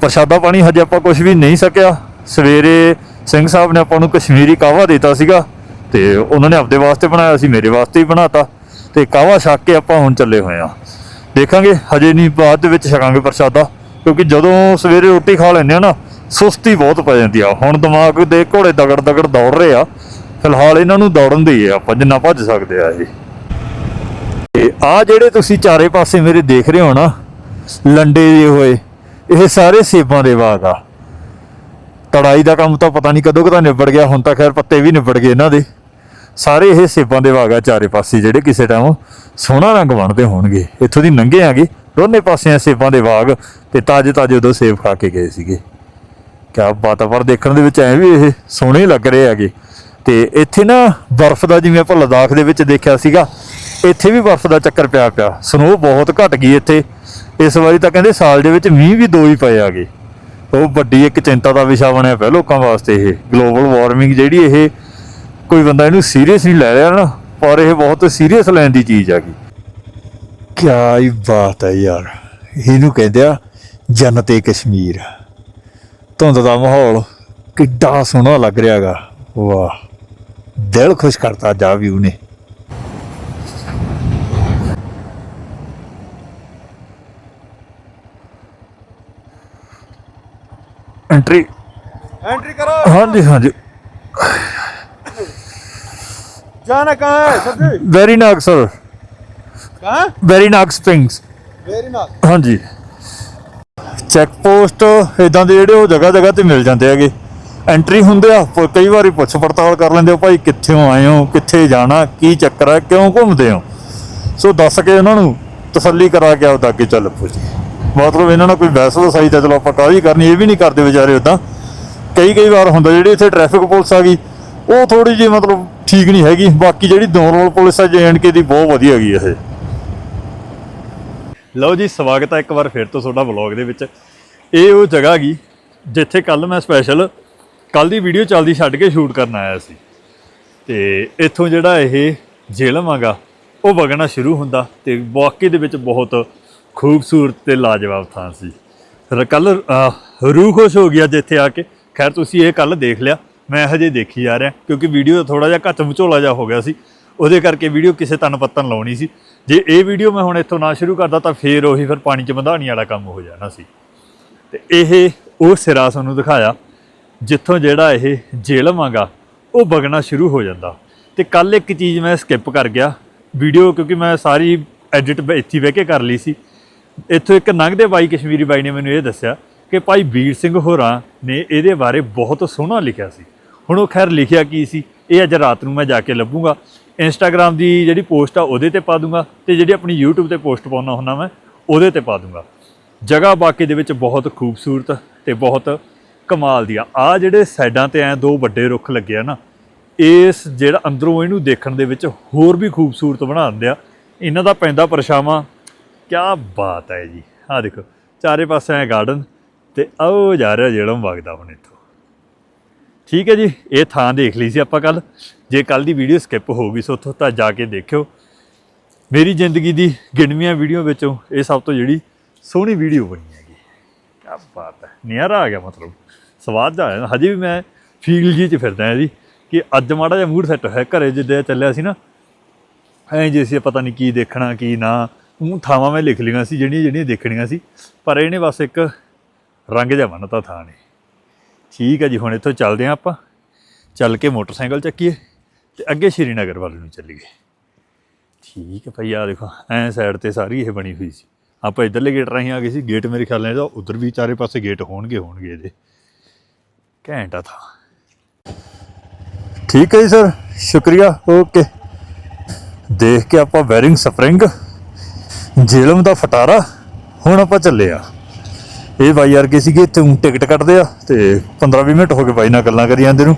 ਪ੍ਰਸ਼ਾਦਾ ਪਾਣੀ ਹਜੇ ਆਪਾਂ ਕੁਝ ਵੀ ਨਹੀਂ ਸਕਿਆ। ਸਵੇਰੇ ਸਿੰਘ ਸਾਹਿਬ ਨੇ ਆਪਾਂ ਨੂੰ ਕਸ਼ਮੀਰੀ ਕਾਹਵਾ ਦਿੱਤਾ ਸੀਗਾ, ਤੇ ਉਹਨਾਂ ਨੇ ਆਪਦੇ ਵਾਸਤੇ ਬਣਾਇਆ ਸੀ, ਮੇਰੇ ਵਾਸਤੇ ਹੀ ਬਣਾਤਾ, ਤੇ ਕਾਹਵਾ ਛੱਕ ਕੇ ਆਪਾਂ ਹੁਣ ਚੱਲੇ ਹੋਏ ਆ ਦੇਖਾਂਗੇ, ਹਜੇ ਨਹੀਂ ਬਾਅਦ ਦੇ ਵਿੱਚ ਛਕਾਂਗੇ ਪ੍ਰਸ਼ਾਦਾ, ਕਿਉਂਕਿ ਜਦੋਂ ਸਵੇਰੇ ਰੋਟੀ ਖਾ ਲੈਂਦੇ ਆ ਨਾ ਸੁਸਤੀ ਬਹੁਤ ਪੈ ਜਾਂਦੀ ਆ। ਹੁਣ ਦਿਮਾਗ ਦੇ ਘੋੜੇ ਦਗੜ ਦਗੜ ਦੌੜ ਰਹੇ ਆ। ਫਿਲਹਾਲ ਇਹਨਾਂ ਨੂੰ ਦੌੜਨ ਦੇ ਆਪਾਂ ਜਿੰਨਾ ਭੱਜ ਸਕਦੇ ਆ ਇਹ। ਤੇ ਆ ਜਿਹੜੇ ਤੁਸੀਂ ਚਾਰੇ ਪਾਸੇ ਮੇਰੇ ਦੇਖ ਰਹੇ ਹੋ ਨਾ, ਲੰਡੇ ਜਿਹੇ ਹੋਏ, ਇਹ ਸਾਰੇ ਸੇਬਾਂ ਦੇ ਬਾਗ ਆ। ਤੜਾਈ ਦਾ ਕੰਮ ਤਾਂ ਪਤਾ ਨਹੀਂ ਕਦੋਂ ਕਦਾ ਨਿਬੜ ਗਿਆ, ਹੁਣ ਤਾਂ ਖੈਰ ਪੱਤੇ ਵੀ ਨਿਬੜ ਗਏ ਇਹਨਾਂ ਦੇ। ਸਾਰੇ ਇਹ ਸੇਬਾਂ ਦੇ ਬਾਗ ਆ ਚਾਰੇ ਪਾਸੇ, ਜਿਹੜੇ ਕਿਸੇ ਟਾਈਮ ਸੋਹਣਾ ਰੰਗ ਬਣਦੇ ਹੋਣਗੇ। ਇੱਥੋਂ ਦੀ ਲੰਘੇ ਆਗੇ, ਦੋਨੇ ਪਾਸਿਆਂ ਸੇਬਾਂ ਦੇ ਬਾਗ, ਤੇ ਤਾਜੇ ਤਾਜੇ ਉਦੋਂ ਸੇਬ ਖਾ ਕੇ ਗਏ ਸੀਗੇ। ਕਿਆ ਬਾਤ ਆ ਪਰ ਦੇਖਣ ਦੇ ਵਿੱਚ ਐ ਵੀ ਇਹ ਸੋਹਣੇ ਲੱਗ ਰਹੇ ਹੈਗੇ। ਤੇ ਇੱਥੇ ਨਾ ਬਰਫ਼ ਦਾ ਜਿਵੇਂ ਆਪਾਂ ਲਦਾਖ ਦੇ ਵਿੱਚ ਦੇਖਿਆ ਸੀਗਾ, ਇੱਥੇ ਵੀ ਬਰਫ਼ ਦਾ ਚੱਕਰ ਪਿਆ ਪਿਆ। ਸਨੋ ਬਹੁਤ ਘਟ ਗਈ ਇੱਥੇ। ਇਸ ਵਾਰੀ ਤਾਂ ਕਹਿੰਦੇ ਸਾਲ ਦੇ ਵਿੱਚ ਮੀਂਹ ਵੀ ਦੋ ਹੀ ਪਏ ਆਗੇ ਉਹ ਵੱਡੀ ਇੱਕ ਚਿੰਤਾ ਦਾ ਵਿਸ਼ਾ ਬਣਿਆ ਪਿਆ ਲੋਕਾਂ ਵਾਸਤੇ ਇਹ। ਗਲੋਬਲ ਵਾਰਮਿੰਗ ਜਿਹੜੀ ਇਹ ਕੋਈ ਬੰਦਾ ਇਹਨੂੰ ਸੀਰੀਅਸ ਨਹੀਂ ਲੈ ਰਿਹਾ ਨਾ, ਪਰ ਇਹ ਬਹੁਤ ਸੀਰੀਅਸ ਲੈਣ ਦੀ ਚੀਜ਼ ਹੈਗੀ। ਕਿਆ ਹੀ ਬਾਤ ਹੈ ਯਾਰ। ਇਹਨੂੰ ਕਹਿੰਦੇ ਆ ਜੰਨਤ ਏ ਕਸ਼ਮੀਰ। ਧੁੰਦ ਦਾ ਮਾਹੌਲ ਕਿੱਡਾ ਸੋਹਣਾ ਲੱਗ ਰਿਹਾਗਾ। ਵਾਹ ਦਿਲ ਖੁਸ਼ ਕਰਤਾ ਜਾ ਵੀ ਉਹਨੇ। ਐਂਟਰੀ ਐਂਟਰੀ ਕਰੋ। ਹਾਂਜੀ ਹਾਂਜੀ। ਜਾਣਾ ਕਹਾਂ ਹੈ ਸਰ ਵੈਰੀ ਨਾਗ ਸਰ ਕਹਾਂ Verinag springs Verinag ਹਾਂਜੀ। ਚੈੱਕ ਪੋਸਟ ਇਦਾਂ ਦੇ ਜਿਹੜੇ ਉਹ ਜਗ੍ਹਾ ਜਗ੍ਹਾ ਤੇ ਮਿਲ ਜਾਂਦੇ ਹੈਗੇ। ਐਂਟਰੀ ਹੁੰਦੇ ਆ ਕਈ ਵਾਰੀ ਪੁੱਛ ਪੜਤਾਲ ਕਰ ਲੈਂਦੇ ਹੋ ਭਾਈ ਕਿੱਥੋਂ ਆਏ ਹੋ, ਕਿੱਥੇ ਜਾਣਾ, ਕੀ ਚੱਕਰ ਹੈ ਕਿਉਂ ਘੁੰਮਦੇ ਹੋ? ਸੋ ਦੱਸ ਕੇ ਉਹਨਾਂ ਨੂੰ ਤਸੱਲੀ ਕਰਾ ਕੇ ਆਪਦਾ ਅੱਗੇ ਚੱਲ ਪੋ ਜੀ ਮਤਲਬ ਇਹਨਾਂ ਨਾਲ ਕੋਈ ਬਹਿਸ ਵਸਾਈ ਤਾਂ ਚਲੋ ਆਪਾਂ ਕਾਹਦੀ ਕਰਨੀ, ਇਹ ਵੀ ਨਹੀਂ ਕਰਦੇ ਵਿਚਾਰੇ ਉਦਾਂ ਕਈ ਕਈ ਵਾਰ ਹੁੰਦਾ ਜਿਹੜੀ ਇੱਥੇ ਟ੍ਰੈਫਿਕ ਪੁਲਿਸ ਆ ਗਈ, ਉਹ ਥੋੜੀ ਜਿਹੀ ਮਤਲਬ ਠੀਕ ਨਹੀਂ ਹੈਗੀ, ਬਾਕੀ ਜਿਹੜੀ ਨੋਰਮਲ ਪੁਲਿਸ ਆ ਜੇਐਨਕੇ ਦੀ ਬਹੁਤ ਵਧੀਆ ਹੈਗੀ ਇਹ। ਲਓ ਜੀ, ਸਵਾਗਤ ਹੈ ਇੱਕ ਵਾਰ ਫਿਰ ਤੋਂ ਤੁਹਾਡਾ ਵਲੌਗ ਦੇ ਵਿੱਚ। ਇਹ ਉਹ ਜਗ੍ਹਾ ਹੈਗੀ, ਜਿੱਥੇ ਕੱਲ ਮੈਂ ਸਪੈਸ਼ਲ ਕੱਲ ਦੀ ਵੀਡੀਓ ਚੱਲਦੀ ਛੱਡ ਕੇ ਸ਼ੂਟ ਕਰਨ ਆਇਆ ਸੀ। ਤੇ ਇੱਥੋਂ ਜਿਹੜਾ ਇਹ ਜੇਲਮ ਹੈਗਾ ਉਹ ਵਗਣਾ ਸ਼ੁਰੂ ਹੁੰਦਾ ਤੇ ਵਾਕਈ ਦੇ ਵਿੱਚ ਬਹੁਤ ਖੂਬਸੂਰਤ ਤੇ ਲਾਜਵਾਬ ਥਾਂ ਸੀ। ਕੱਲ ਰੂਹ ਖੁਸ਼ ਹੋ ਗਿਆ ਜਿੱਥੇ ਆ ਕੇ। ਖੈਰ, ਤੁਸੀਂ ਇਹ ਕੱਲ ਦੇਖ ਲਿਆ, ਮੈਂ ਹਜੇ ਦੇਖੀ ਜਾ ਰਿਹਾ, ਕਿਉਂਕਿ ਵੀਡੀਓ ਥੋੜਾ ਜਿਹਾ ਘੱਟ ਵਿਚੋਲਾ ਜਿਹਾ ਹੋ ਗਿਆ ਸੀ। ਉਹਦੇ ਕਰਕੇ ਵੀਡੀਓ ਕਿਸੇ ਤਨ ਪੱਤਨ ਲਾਉਣੀ ਸੀ। ਜੇ ਇਹ ਵੀਡੀਓ ਮੈਂ ਹੁਣ ਇੱਥੋਂ ਨਾ ਸ਼ੁਰੂ ਕਰਦਾ ਤਾਂ ਫੇਰ ਉਹੀ ਫਿਰ ਪਾਣੀ 'ਚ ਬੰਧਾਣੀ ਵਾਲਾ ਕੰਮ ਹੋ ਜਾਣਾ ਸੀ। ਤੇ ਇਹ ਉਹ ਸਿਰਾ ਸਾਨੂੰ ਦਿਖਾਇਆ, ਜਿੱਥੋਂ ਜਿਹੜਾ ਇਹ ਜੇਲਵਾਂਗਾ ਉਹ ਵਗਣਾ ਸ਼ੁਰੂ ਹੋ ਜਾਂਦਾ। ਤੇ ਕੱਲ ਇੱਕ ਚੀਜ਼ ਮੈਂ ਸਕਿਪ ਕਰ ਗਿਆ ਵੀਡੀਓ, ਕਿਉਂਕਿ ਮੈਂ ਸਾਰੀ ਐਡਿਟ ਇੱਥੇ ਬਹਿ ਕੇ ਕਰ ਲਈ ਸੀ। ਇੱਥੋਂ ਇੱਕ ਲੰਘਦੇ ਬਾਈ ਕਸ਼ਮੀਰੀ ਬਾਈ ਨੇ ਮੈਨੂੰ ਇਹ ਦੱਸਿਆ ਕਿ ਭਾਈ ਵੀਰ ਸਿੰਘ ਹੋਰਾਂ ਨੇ ਇਹਦੇ ਬਾਰੇ ਬਹੁਤ ਸੋਹਣਾ ਲਿਖਿਆ ਸੀ। ਹੁਣ ਉਹ ਖੈਰ ਲਿਖਿਆ ਕੀ ਸੀ, ਇਹ ਅੱਜ ਰਾਤ ਨੂੰ ਮੈਂ ਜਾ ਕੇ ਲੱਭੂਗਾ। ਇੰਸਟਾਗ੍ਰam ਦੀ ਜਿਹੜੀ ਪੋਸਟ ਆ ਉਹਦੇ ਤੇ ਪਾ ਦੂੰਗਾ ਤੇ ਜਿਹੜੀ ਆਪਣੀ YouTube ਤੇ ਪੋਸਟ ਪਾਉਣਾ ਹੁੰਦਾ ਮੈਂ, ਉਹਦੇ ਤੇ ਪਾ ਦੂੰਗਾ। ਜਗ੍ਹਾ ਬਾਕੀ ਦੇ ਵਿੱਚ ਬਹੁਤ ਖੂਬਸੂਰਤ ਤੇ ਬਹੁਤ ਕਮਾਲ ਦੀ ਆ। ਆ ਜਿਹੜੇ ਸਾਈਡਾਂ ਤੇ ਐ ਦੋ ਵੱਡੇ ਰੁੱਖ ਲੱਗੇ ਆ ਨਾ, ਇਸ ਜਿਹੜਾ ਅੰਦਰੋਂ ਇਹਨੂੰ ਦੇਖਣ ਦੇ ਵਿੱਚ ਹੋਰ ਵੀ ਖੂਬਸੂਰਤ ਬਣਾ ਦਿੰਦੇ ਆ। ਇਹਨਾਂ ਦਾ ਪੈਂਦਾ ਪਰਛਾਵਾਂ। ਕਿਆ ਬਾਤ ਹੈ ਜੀ। ਆ ਦੇਖੋ, ਚਾਰੇ ਪਾਸੇ ਐ ਗਾਰਡਨ ਤੇ ਆਓ ਜਾ ਰਿਹਾ ਜਿਹੜਾ ਵਗਦਾ ਹੁਣ ਇੱਥੋਂ। ਠੀਕ ਹੈ ਜੀ, ਇਹ ਥਾਂ ਦੇਖ ਲਈ ਸੀ ਆਪਾਂ ਕੱਲ ਜੇ ਕੱਲ ਦੀ ਵੀਡੀਓ ਸਕਿਪ ਹੋ ਗਈ ਸੋ ਉੱਥੋਂ ਤਾਂ ਜਾ ਕੇ ਦੇਖਿਓ। ਮੇਰੀ ਜ਼ਿੰਦਗੀ ਦੀ ਗਿਣਵੀਆਂ ਵੀਡੀਓ ਵਿੱਚੋਂ ਇਹ ਸਭ ਤੋਂ ਜਿਹੜੀ ਸੋਹਣੀ ਵੀਡੀਓ ਬਣੀ ਹੈਗੀ। ਕੀ ਬਾਤ ਹੈ, ਨਿਆਰਾ ਆ ਗਿਆ ਮਤਲਬ। ਸਵਾਦ ਜਾ ਆਇਆ ਹਜੇ ਵੀ ਮੈਂ ਫੀਲ ਜੀ ਚ ਫਿਰਦਾ ਹਾਂ ਜੀ ਕਿ ਅੱਜ ਮਾੜਾ ਜਿਹਾ ਮੂਡ ਸੈੱਟ ਹੋਇਆ, ਘਰੇ ਜਿੱਦਾਂ ਚੱਲਿਆ ਸੀ ਨਾ, ਐਂ ਜੇ ਸੀ ਪਤਾ ਨਹੀਂ ਕੀ ਦੇਖਣਾ, ਕੀ ਨਾ ਉਹ ਥਾਵਾਂ ਮੈਂ ਲਿਖ ਲਈਆਂ ਸੀ ਜਿਹੜੀਆਂ ਜਿਹੜੀਆਂ ਦੇਖਣੀਆਂ ਸੀ, ਪਰ ਇਹਨੇ ਬਸ ਇੱਕ ਰੰਗ ਜਿਹਾ ਬੰਨਤਾ ਥਾਂ ਨੇ। ਠੀਕ ਹੈ ਜੀ, ਹੁਣ ਇੱਥੋਂ ਚੱਲਦੇ ਹਾਂ ਆਪਾਂ। ਚੱਲ ਕੇ ਮੋਟਰਸਾਈਕਲ ਚੱਕੀਏ ਤੇ ਅੱਗੇ ਸ਼੍ਰੀਨਗਰ ਵੱਲ ਨੂੰ ਚੱਲੀਏ। ਠੀਕ ਹੈ ਭਾਈ ਆ ਦੇਖੋ, ਐਂ ਸਾਈਡ ਤੇ ਸਾਰੀ ਇਹ ਬਣੀ ਹੋਈ ਸੀ। ਆਪਾਂ ਇਧਰਲੇ ਗੇਟ ਰਾਹੀਂ ਆ ਗਏ ਸੀ ਗੇਟ ਮੇਰੇ ਖਿਆਲ ਨਾਲ ਉਧਰ ਵੀ ਚਾਰੇ ਪਾਸੇ ਗੇਟ ਹੋਣਗੇ ਹੋਣਗੇ ਇਹਦੇ। ਘੈਂਟਾ ਥਾ। ਠੀਕ ਹੈ ਜੀ ਸਰ ਸ਼ੁਕਰੀਆ ਓਕੇ ਦੇਖ ਕੇ ਆਪਾਂ ਵੈਰਿੰਗ ਸਪਰਿੰਗ ਜੇਲਮ ਦਾ ਫਟਾਰਾ, ਹੁਣ ਆਪਾਂ ਚੱਲੇ ਆ। ਇਹ ਬਾਈ ਯਾਰ ਸੀਗੇ, ਇੱਥੇ ਟਿਕਟ ਕੱਟਦੇ ਆ ਤੇ 15-20 ਮਿੰਟ ਹੋ ਗਏ ਬਾਈ ਨਾਲ ਗੱਲਾਂ ਕਰੀ ਜਾਂਦੇ ਨੂੰ।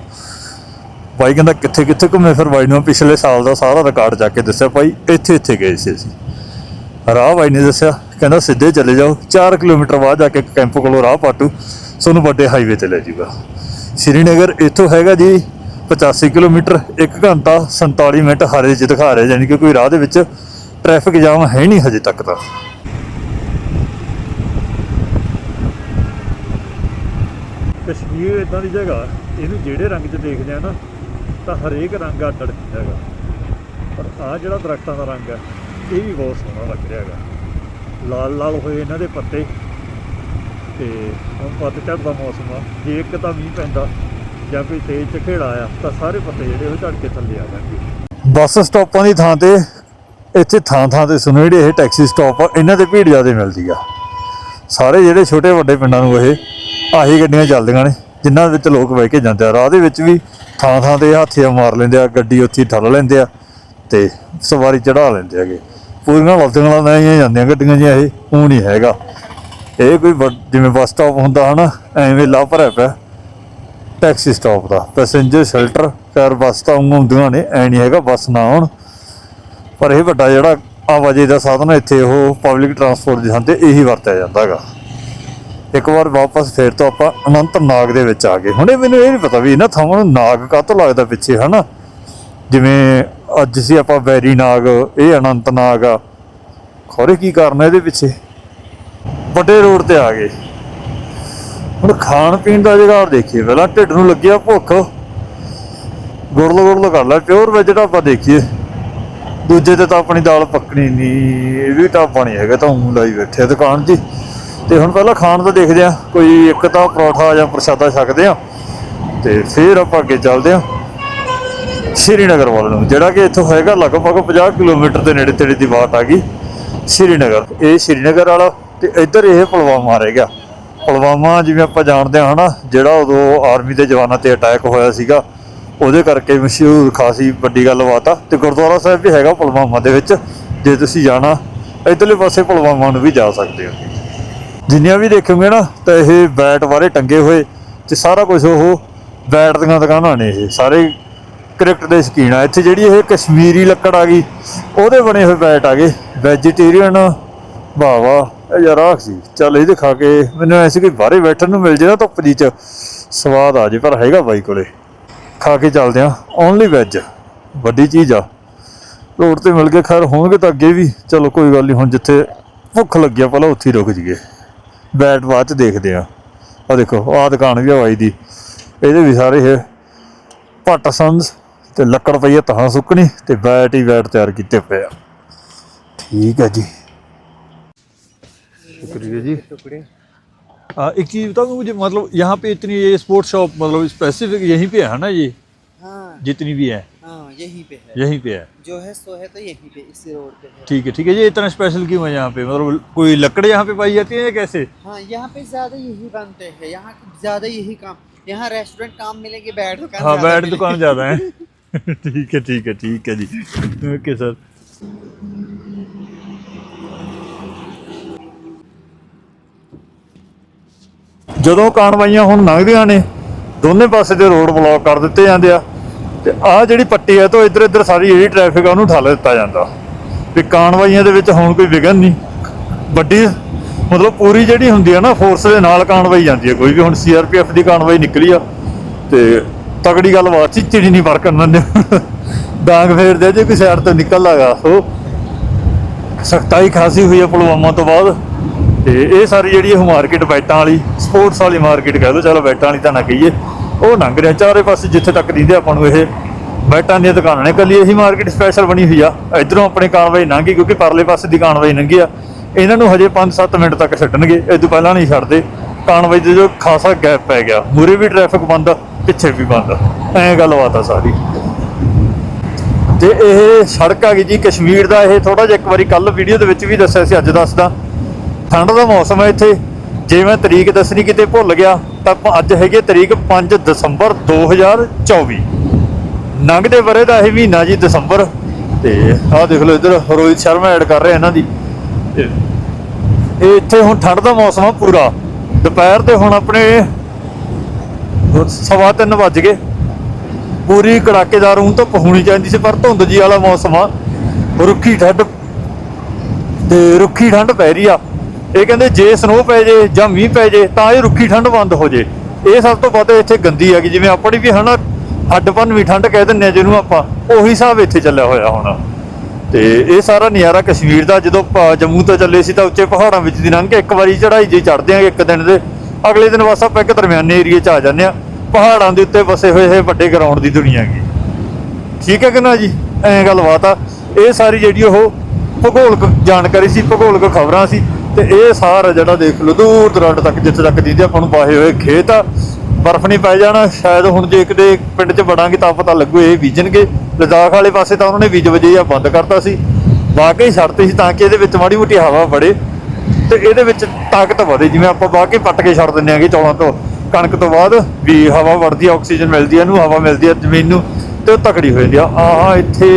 ਬਾਈ ਕਹਿੰਦਾ, ਕਿੱਥੇ ਕਿੱਥੇ ਘੁੰਮੇ? ਫਿਰ ਬਾਈ ਨੂੰ ਪਿਛਲੇ ਸਾਲ ਦਾ ਸਾਰਾ ਰਿਕਾਰਡ ਜਾ ਕੇ ਦੱਸਿਆ ਭਾਈ ਇੱਥੇ ਇੱਥੇ ਗਏ ਸੀ ਅਸੀਂ। ਰਾਹ ਬਾਈ ਨੇ ਦੱਸਿਆ, ਕਹਿੰਦਾ, ਸਿੱਧੇ ਚਲੇ ਜਾਓ 4 ਕਿਲੋਮੀਟਰ ਬਾਅਦ ਜਾ ਕੇ ਕੈਂਪ ਕੋਲੋਂ ਰਾਹ ਪਾਟੂ ਤੁਹਾਨੂੰ ਵੱਡੇ ਹਾਈਵੇ ਤੇ ਲੈ ਜੂਗਾ ਸ਼੍ਰੀਨਗਰ ਇੱਥੋਂ ਹੈਗਾ ਜੀ 85 ਕਿਲੋਮੀਟਰ 1 ਘੰਟਾ 47 ਮਿੰਟ ਹਰੇ ਚ ਦਿਖਾ ਰਿਹਾ ਯਾਨੀ ਕਿ ਕੋਈ ਰਾਹ ਦੇ ਵਿੱਚ ਟ੍ਰੈਫਿਕ ਜਾਮ ਹੈ ਨਹੀਂ ਹਜੇ ਤੱਕ ਤਾਂ। ਕਸ਼ਮੀਰ ਇਦਾਂ ਦੀ ਜਗ੍ਹਾ, ਇਹਨੂੰ ਜਿਹੜੇ ਰੰਗ 'ਚ ਦੇਖਦੇ ਆ ਨਾ, ਤਾਂ ਹਰੇਕ ਰੰਗ ਅੱਡ ਅੱਡ ਹੈਗਾ। ਪਰ ਆ ਜਿਹੜਾ ਦਰਖਤਾਂ ਦਾ ਰੰਗ ਹੈ ਇਹ ਵੀ ਬਹੁਤ ਸੋਹਣਾ ਲੱਗ ਰਿਹਾ ਹੈਗਾ। ਲਾਲ ਲਾਲ ਹੋਏ ਇਹਨਾਂ ਦੇ ਪੱਤੇ, ਤੇ ਹੁਣ ਪੱਤਝੜ ਦਾ ਮੌਸਮ ਆ। ਜੇ ਇੱਕ ਤਾਂ ਮੀਂਹ ਪੈਂਦਾ, ਜਾਂ ਕੋਈ ਤੇਜ਼ ਝਖੇੜਾ ਆ, ਤਾਂ ਸਾਰੇ ਪੱਤੇ ਜਿਹੜੇ ਉਹ ਝੜ ਕੇ ਥੱਲੇ ਆ ਜਾਣਗੇ ਬੱਸ ਸਟਾਪਾਂ ਦੀ ਥਾਂ ਤੇ, ਇੱਥੇ ਥਾਂ ਥਾਂ ਤੇ ਸੁਣੋ ਜਿਹੜੇ ਇਹ ਟੈਕਸੀ ਸਟਾਪ ਆ, ਇਹਨਾਂ ਤੇ ਭੀੜ ਜ਼ਿਆਦਾ ਮਿਲਦੀ ਆ। ਸਾਰੇ ਜਿਹੜੇ ਛੋਟੇ ਵੱਡੇ ਪਿੰਡਾਂ ਨੂੰ ਇਹ ਆਹੀ ਗੱਡੀਆਂ ਚੱਲਦੀਆਂ ਨੇ, ਜਿਨ੍ਹਾਂ ਵਿੱਚ ਲੋਕ ਬਹਿ ਕੇ ਜਾਂਦੇ ਆ। ਰਾਹ ਦੇ ਵਿੱਚ ਵੀ ਥਾਂ ਥਾਂ ਤੇ ਹਾਥੀਆਂ ਮਾਰ ਲੈਂਦੇ ਆ, ਗੱਡੀ ਉੱਥੇ ਠੱਲ ਲੈਂਦੇ ਆ ਤੇ ਸਵਾਰੀ ਚੜਾ ਲੈਂਦੇ ਹੈਗੇ। ਪੂਰੀਆਂ ਵਲਦੀਆਂ ਨਾਲ ਹੀ ਜਾਂਦੀਆਂ ਗੱਡੀਆਂ ਜੀ, ਇਹ ਉਹ ਨਹੀਂ ਹੈਗਾ। ਇਹ ਕੋਈ ਵੱਡ- ਜਿਵੇਂ ਬੱਸ ਸਟਾਪ ਹੁੰਦਾ ਹਨਾ, ਐਵੇਂ ਲਾ ਭਰਿਆ ਪਿਆ। ਟੈਕਸੀ ਸਟਾਪ ਦਾ, ਪੈਸੇਂਜਰ, ਸ਼ੈਲਟਰ, ਕਾਰ ਬੱਸ ਤਾਂ ਊਂ ਹੁੰਦੀਆਂ ਨੇ, ਐ ਨਹੀਂ ਹੈਗਾ ਬੱਸ ਨਾ ਆਉਣ। ਪਰ ਇਹ ਵੱਡਾ ਜਿਹੜਾ ਆਵਾਜਾਈ ਦਾ ਸਾਧਨ ਇੱਥੇ ਉਹ ਪਬਲਿਕ ਟਰਾਂਸਪੋਰਟ ਦੇ ਥਾਂ ਤੇ ਇਹੀ ਵਰਤਿਆ ਜਾਂਦਾ ਹੈਗਾ। ਇੱਕ ਵਾਰ ਵਾਪਸ ਫੇਰ ਤੋਂ ਆਪਾਂ ਅਨੰਤ ਨਾਗ ਦੇ ਵਿੱਚ ਆ ਗਏ। ਹੁਣੇ ਮੈਨੂੰ ਇਹ ਨਹੀਂ ਪਤਾ ਵੀ ਇਹਨਾਂ ਥਾਵਾਂ ਨੂੰ ਨਾਗ ਕਾਹਤੋਂ ਲੱਗਦਾ ਪਿੱਛੇ, ਹਨਾ? ਜਿਵੇਂ ਅੱਜ ਸੀ ਆਪਾਂ ਵੈਰੀ ਨਾਗ, ਇਹ ਅਨੰਤ ਨਾਗ ਆ। ਖੋਰੇ ਕੀ ਕਰਨਾ ਇਹਦੇ ਪਿੱਛੇ? ਵੱਡੇ ਰੋਡ ਤੇ ਆ ਗਏ। ਹੁਣ ਖਾਣ ਪੀਣ ਦਾ ਜੁਗਾੜ ਦੇਖੀਏ। ਪਹਿਲਾਂ ਢਿੱਡ ਨੂੰ ਲੱਗਿਆ ਭੁੱਖ। ਗੁਰਲ ਗੁਰਲ ਕਰ ਲੈ ਪਿਓਰ ਵੈਜ ਢਾਬਾ ਦੇਖੀਏ। ਦੂਜੇ ਤੇ ਤਾਂ ਆਪਣੀ ਦਾਲ ਪੱਕਣੀ ਨਹੀਂ ਇਹ ਵੀ ਢਾਬਾ ਨਹੀਂ ਹੈਗਾ ਤਾਂ ਊਂ ਲਾਈ ਬੈਠੇ ਦੁਕਾਨ 'ਚ ਤੇ ਹੁਣ ਪਹਿਲਾਂ ਖਾਣ ਦਾ ਦੇਖਦੇ ਆ ਕੋਈ ਇੱਕ ਤਾਂ ਪਰੌਠਾ ਜਾਂ ਪ੍ਰਸ਼ਾਦਾ ਛਕਦੇ ਆ ਤੇ ਫਿਰ ਆਪਾਂ ਅੱਗੇ ਚੱਲਦੇ ਆ ਸ਼੍ਰੀਨਗਰ ਵੱਲ ਨੂੰ, ਜਿਹੜਾ ਕਿ ਇੱਥੋਂ ਹੈਗਾ ਲਗਭਗ 50 ਕਿਲੋਮੀਟਰ ਦੇ ਨੇੜੇ ਤੇੜੇ ਦੀ ਬਾਤ ਆ ਗਈ, ਸ਼੍ਰੀਨਗਰ। ਇਹ ਸ਼੍ਰੀਨਗਰ ਵਾਲਾ ਤੇ ਇੱਧਰ ਇਹ ਪੁਲਵਾਮਾ ਰਹਿ ਗਿਆ। ਪੁਲਵਾਮਾ ਜਿਵੇਂ ਆਪਾਂ ਜਾਣਦੇ ਹਾਂ ਹਨਾ, ਜਿਹੜਾ ਉਦੋਂ ਆਰਮੀ ਦੇ ਜਵਾਨਾਂ ਤੇ ਅਟੈਕ ਹੋਇਆ ਸੀਗਾ, ਉਹਦੇ ਕਰਕੇ ਮਸ਼ਹੂਰ ਖਾਸੀ ਵੱਡੀ ਗੱਲਬਾਤ ਆ। ਤੇ ਗੁਰਦੁਆਰਾ ਸਾਹਿਬ ਵੀ ਹੈਗਾ ਪੁਲਵਾਮਾ ਦੇ ਵਿੱਚ, ਜੇ ਤੁਸੀਂ ਜਾਣਾ, ਇੱਧਰਲੇ ਪਾਸੇ ਪੁਲਵਾਮਾ ਨੂੰ ਵੀ ਜਾ ਸਕਦੇ ਹੋ। ਜਿੰਨੀਆਂ ਵੀ ਦੇਖੋਗੇ ਨਾ, ਤਾਂ ਇਹ ਬੈਟ ਬਾਰੇ ਟੰਗੇ ਹੋਏ ਤੇ ਸਾਰਾ ਕੁਝ ਉਹ ਬੈਟ ਦੀਆਂ ਦੁਕਾਨਾਂ ਨੇ ਇਹ। ਸਾਰੇ ਕ੍ਰਿਕਟ ਦੇ ਸ਼ੌਕੀਨ ਆ। ਇੱਥੇ ਜਿਹੜੀ ਇਹ ਕਸ਼ਮੀਰੀ ਲੱਕੜ ਆ ਗਈ, ਉਹਦੇ ਬਣੇ ਹੋਏ ਬੈਟ ਆ ਗਏ। ਵੈਜੀਟੇਰੀਅਨ ਵਾਵਾ ਇਹ ਯਾਰ ਆਖ ਸੀ ਚੱਲ ਇਹਦੇ ਖਾ ਕੇ ਮੈਨੂੰ ਐਸੀ ਕੋਈ ਬਾਹਰੇ ਬੈਠਣ ਨੂੰ ਮਿਲ ਜੇ ਨਾ ਧੁੱਪ ਜੀ ਚ, ਸਵਾਦ ਆ ਜੇ, ਪਰ ਹੈਗਾ ਬਾਈ ਕੋਲੇ। ਖਾ ਕੇ ਚੱਲਦੇ ਆ ਓਨਲੀ ਵੈਜ ਵੱਡੀ ਚੀਜ਼ ਆ। ਰੋਡ ਤੇ ਮਿਲ ਕੇ ਖੈਰ ਹੋਣਗੇ ਤਾਂ ਅੱਗੇ ਵੀ। ਚਲੋ ਕੋਈ ਗੱਲ ਨਹੀਂ ਹੁਣ ਜਿੱਥੇ ਭੁੱਖ ਲੱਗਿਆ ਪਹਿਲਾਂ ਉੱਥੇ ਹੀ ਰੁਕ ਜੀਏ ਬੈਟ ਬਾਅਦ ਚ ਦੇਖਦੇ ਆ ਆ ਦੇਖੋ ਆਹ ਦੁਕਾਨ ਵੀ ਹਵਾਈ ਦੀ ਇਹਦੇ ਵੀ ਸਾਰੇ ਇਹ ਭੱਟ ਸੰਸ ਤੇ ਲੱਕੜ ਪਈ ਆ ਤਾਂ ਸੁੱਕਣੀ ਤੇ ਬੈਟ ਹੀ ਬੈਟ ਤਿਆਰ ਕੀਤੇ ਪਏ ਆ ਠੀਕ ਹੈ ਜੀ शुक्रिया जी टुकड़े आ, एक चीज़ बताओ मुझे मतलब यहाँ पे इतनी ये स्पोर्ट्स शॉप मतलब स्पेसिफिक यहीं पे है ना ये हाँ जितनी भी है हाँ यहीं पे है यहीं पे है जो है सो है तो यहीं पे इसी रोड पे है ठीक है ठीक है ये इतना स्पेशल क्यों है यहाँ पे मतलब कोई लकड़ यहाँ पे पाई जाती है या कैसे हाँ यहाँ पे ज्यादा यही बनते हैं यहाँ ज्यादा यही काम यहाँ रेस्टोरेंट काम मिलेंगे बैठ दुकान हाँ ज्यादा बैठ मिलेंगे। दुकान ज़्यादा है ठीक है ठीक है ठीक है जी ओके सर ਜਦੋਂ ਕਾਰਵਾਈਆਂ ਹੁਣ ਲੰਘਦੀਆਂ ਨੇ ਦੋਨੇ ਪਾਸੇ ਦੇ ਰੋਡ ਬਲੌਕ ਕਰ ਦਿੱਤੇ ਜਾਂਦੇ ਆ ਤੇ ਆਹ ਜਿਹੜੀ ਪੱਟੀ ਹੈ ਤੋਂ ਇੱਧਰ ਇੱਧਰ ਸਾਰੀ ਜਿਹੜੀ ਟ੍ਰੈਫਿਕ ਆ, ਉਹਨੂੰ ਠੱਲ ਦਿੱਤਾ ਜਾਂਦਾ। ਵੀ ਕਾਰਵਾਈਆਂ ਦੇ ਵਿੱਚ ਹੁਣ ਕੋਈ ਵਿਘਨ ਨਹੀਂ। ਵੱਡੀ, ਮਤਲਬ ਪੂਰੀ ਜਿਹੜੀ ਹੁੰਦੀ ਆ ਨਾ ਫੋਰਸ ਦੇ ਨਾਲ ਕਾਰਵਾਈ ਜਾਂਦੀ ਹੈ ਕੋਈ ਵੀ। ਹੁਣ ਸੀਆਰਪੀਐਫ ਦੀ ਕਾਰਵਾਈ ਨਿਕਲੀ ਆ ਤੇ ਤਗੜੀ ਗੱਲ ਬਾਤ ਸੀ, ਚਿੜੀ ਨਹੀਂ ਵਰਕਣ ਦਿੰਦੇ। ਡਾਂਗ ਫੇਰਦੇ ਆ, ਜੇ ਕੋਈ ਸਾਈਡ ਤੋਂ ਨਿਕਲਦਾਗਾ ਸੋ ਸਖਤਾਈ ਖਾਸੀ ਹੋਈ ਹੈ ਪੁਲਵਾਮਾ ਤੋਂ ਬਾਅਦ। ਤੇ ਇਹ ਸਾਰੀ ਜਿਹੜੀ ਇਹ ਮਾਰਕੀਟ ਬੈਟਾਂ ਵਾਲੀ ਸਪੋਰਟਸ ਵਾਲੀ ਮਾਰਕੀਟ ਕਹਿ ਲਓ, ਚਲੋ ਬੈਟਾਂ ਵਾਲੀ ਤਾਂ ਨਾ ਕਹੀਏ, ਉਹ ਲੰਘ ਰਿਹਾ। ਚਾਰੇ ਪਾਸੇ ਜਿੱਥੇ ਤੱਕ ਦਿੰਦੇ ਆਪਾਂ ਨੂੰ ਇਹ, ਬੈਟਾਂ ਦੀਆਂ ਦੁਕਾਨਾਂ ਨੇ। ਕੱਲੀ ਇਹੀ ਮਾਰਕੀਟ ਸਪੈਸ਼ਲ ਬਣੀ ਹੋਈ ਆ। ਇਧਰੋਂ ਆਪਣੇ ਕਾਰਵਾਈ ਲੰਘੀ, ਕਿਉਂਕਿ ਪਰਲੇ ਪਾਸੇ ਦੀ ਕਾਰਵਾਈ ਲੰਘੀ ਆ। ਇਹਨਾਂ ਨੂੰ ਹਜੇ 5-7 ਮਿੰਟ ਤੱਕ ਛੱਡਣਗੇ, ਇਹ ਤੋਂ ਪਹਿਲਾਂ ਨਹੀਂ ਛੱਡਦੇ। ਕਾਰਵਾਈ ਦੇ ਜੋ ਖਾਸਾ ਗੈਪ ਪੈ ਗਿਆ। ਮੂਰੇ ਵੀ ਟ੍ਰੈਫਿਕ ਬੰਦ ਪਿੱਛੇ ਵੀ ਬੰਦ ਐਂ ਗੱਲਬਾਤ ਆ ਸਾਰੀ। ਤੇ ਇਹ ਸੜਕ ਆ ਗਈ ਜੀ ਕਸ਼ਮੀਰ ਦਾ। ਇਹ ਥੋੜਾ ਜਿਹਾ ਇੱਕ ਵਾਰੀ ਕੱਲ ਵੀਡੀਓ ਦੇ ਵਿੱਚ ਵੀ ਦੱਸਿਆ ਸੀ, ਅੱਜ ਦੱਸਦਾ। ਠੰਡ ਦਾ ਮੌਸਮ ਹੈ ਇੱਥੇ। ਜੇ ਮੈਂ ਤਰੀਕ ਦੱਸਣੀ ਕਿਤੇ ਭੁੱਲ ਗਿਆ, ਤਾਂ ਅੱਜ ਹੈਗੇ ਤਰੀਕ 5 ਦਸੰਬਰ 2024 ਲੰਘਦੇ ਬਰੇ ਦਾ ਇਹ ਮਹੀਨਾ ਜੀ ਦਸੰਬਰ। ਤੇ ਆਹ ਦੇਖ ਲਓ ਇੱਧਰ ਰੋਹਿਤ ਸ਼ਰਮਾ ਐਡ ਕਰ ਰਿਹਾ ਇਹਨਾਂ ਦੀ। ਇਹ ਇੱਥੇ ਹੁਣ ਠੰਡ ਦਾ ਮੌਸਮ ਆ ਪੂਰਾ। ਦੁਪਹਿਰ ਦੇ ਹੁਣ ਆਪਣੇ ਸਵਾ ਤਿੰਨ ਵੱਜ ਗਏ। ਪੂਰੀ ਕੜਾਕੇਦਾਰ ਹੁਣ ਧੁੱਪ ਹੋਣੀ ਚਾਹੀਦੀ ਸੀ, ਪਰ ਧੁੰਦ ਜੀ ਵਾਲਾ ਮੌਸਮ ਆ। ਰੁੱਖੀ ਠੰਡ ਤੇ ਰੁੱਖੀ ਠੰਡ ਪੈ ਰਹੀ ਆ। ਇਹ ਕਹਿੰਦੇ ਜੇ ਸਨੋ ਪੈ ਜੇ ਜਾਂ ਮੀਂਹ ਪੈ ਜੇ ਤਾਂ ਇਹ ਰੁੱਖੀ ਠੰਡ ਬੰਦ ਹੋ ਜੇ। ਇਹ ਸਭ ਤੋਂ ਵੱਧ ਇੱਥੇ ਗੰਦੀ ਹੈਗੀ। ਜਿਵੇਂ ਆਪਣੀ ਵੀ ਹਨਾ ਹੱਡ ਵੀ ਠੰਡ ਕਹਿ ਦਿੰਨੇ ਆ ਜਿਹਨੂੰ ਆਪਾਂ, ਉਹੀ ਹਿਸਾਬ ਇੱਥੇ ਚੱਲਿਆ ਹੋਇਆ ਹੁਣ। ਤੇ ਇਹ ਸਾਰਾ ਨਜ਼ਾਰਾ ਕਸ਼ਮੀਰ ਦਾ, ਜਦੋਂ ਜੰਮੂ ਤੋਂ ਚੱਲੇ ਸੀ ਤਾਂ ਉੱਚੇ ਪਹਾੜਾਂ ਵਿੱਚ ਦੀ ਲੰਘ ਕੇ ਇੱਕ ਵਾਰੀ ਚੜਾਈ ਜੇ ਚੜਦੇ ਆ ਇੱਕ ਦਿਨ ਦੇ, ਅਗਲੇ ਦਿਨ ਬਸ ਆਪਾਂ ਇੱਕ ਦਰਮਿਆਨੇ ਏਰੀਏ 'ਚ ਆ ਜਾਂਦੇ ਆ ਪਹਾੜਾਂ ਦੇ ਉੱਤੇ ਵਸੇ ਹੋਏ ਇਹ ਵੱਡੇ ਗਰਾਊਂਡ ਦੀ ਦੁਨੀਆ ਹੈਗੀ। ਠੀਕ ਹੈ ਕਿ ਨਾ ਜੀ? ਐਂ ਗੱਲਬਾਤ ਆ। ਇਹ ਸਾਰੀ ਜਿਹੜੀ ਉਹ ਭੂਗੋਲਿਕ ਜਾਣਕਾਰੀ ਸੀ, ਭੂਗੋਲਿਕ ਖਬਰਾਂ ਸੀ। ਤੇ ਇਹ ਸਾਰਾ ਜਿਹੜਾ ਦੇਖ ਲਓ, ਦੂਰ ਦਰਾਡੇ ਤੱਕ ਜਿੱਥੇ ਤੱਕ ਦੀਦੀ ਆਪਾਂ ਨੂੰ ਪਾਏ ਹੋਏ ਖੇਤ ਆ, ਬਰਫ਼ ਨਹੀਂ ਪੈ ਜਾਣਾ, ਸ਼ਾਇਦ ਹੁਣ ਜੇ ਕਿਤੇ ਪਿੰਡ 'ਚ ਵੜਾਂਗੇ ਤਾਂ ਪਤਾ ਲੱਗੂ ਇਹ ਬੀਜਣਗੇ। ਲਦਾਖ ਵਾਲੇ ਪਾਸੇ ਤਾਂ ਉਹਨਾਂ ਨੇ ਬੀਜ ਵਜੇ ਆ ਬੰਦ ਕਰਤਾ ਸੀ। ਵਾਕਈ ਛੱਡਤੇ ਸੀ ਤਾਂ ਕਿ ਇਹਦੇ ਵਿੱਚ ਮਾੜੀ ਮੋਟੀ ਹਵਾ ਵੜੇ ਤੇ ਇਹਦੇ ਵਿੱਚ ਤਾਕਤ ਵਧੇ, ਜਿਵੇਂ ਆਪਾਂ ਵਾਹ ਕੇ ਪੱਟ ਕੇ ਛੱਡ ਦਿੰਦੇ ਆਂਗੇ ਚੌਲਾਂ ਤੋਂ। ਕਣਕ ਤੋਂ ਬਾਅਦ ਵੀ ਹਵਾ ਵੜਦੀ ਆ, ਆਕਸੀਜਨ ਮਿਲਦੀ ਆ, ਇਹਨੂੰ ਹਵਾ ਮਿਲਦੀ ਆ, ਜ਼ਮੀਨ ਨੂੰ ਤੇ ਉਹ ਤਕੜੀ ਹੋ ਜਾਂਦੀ ਆ। ਆਹ ਇੱਥੇ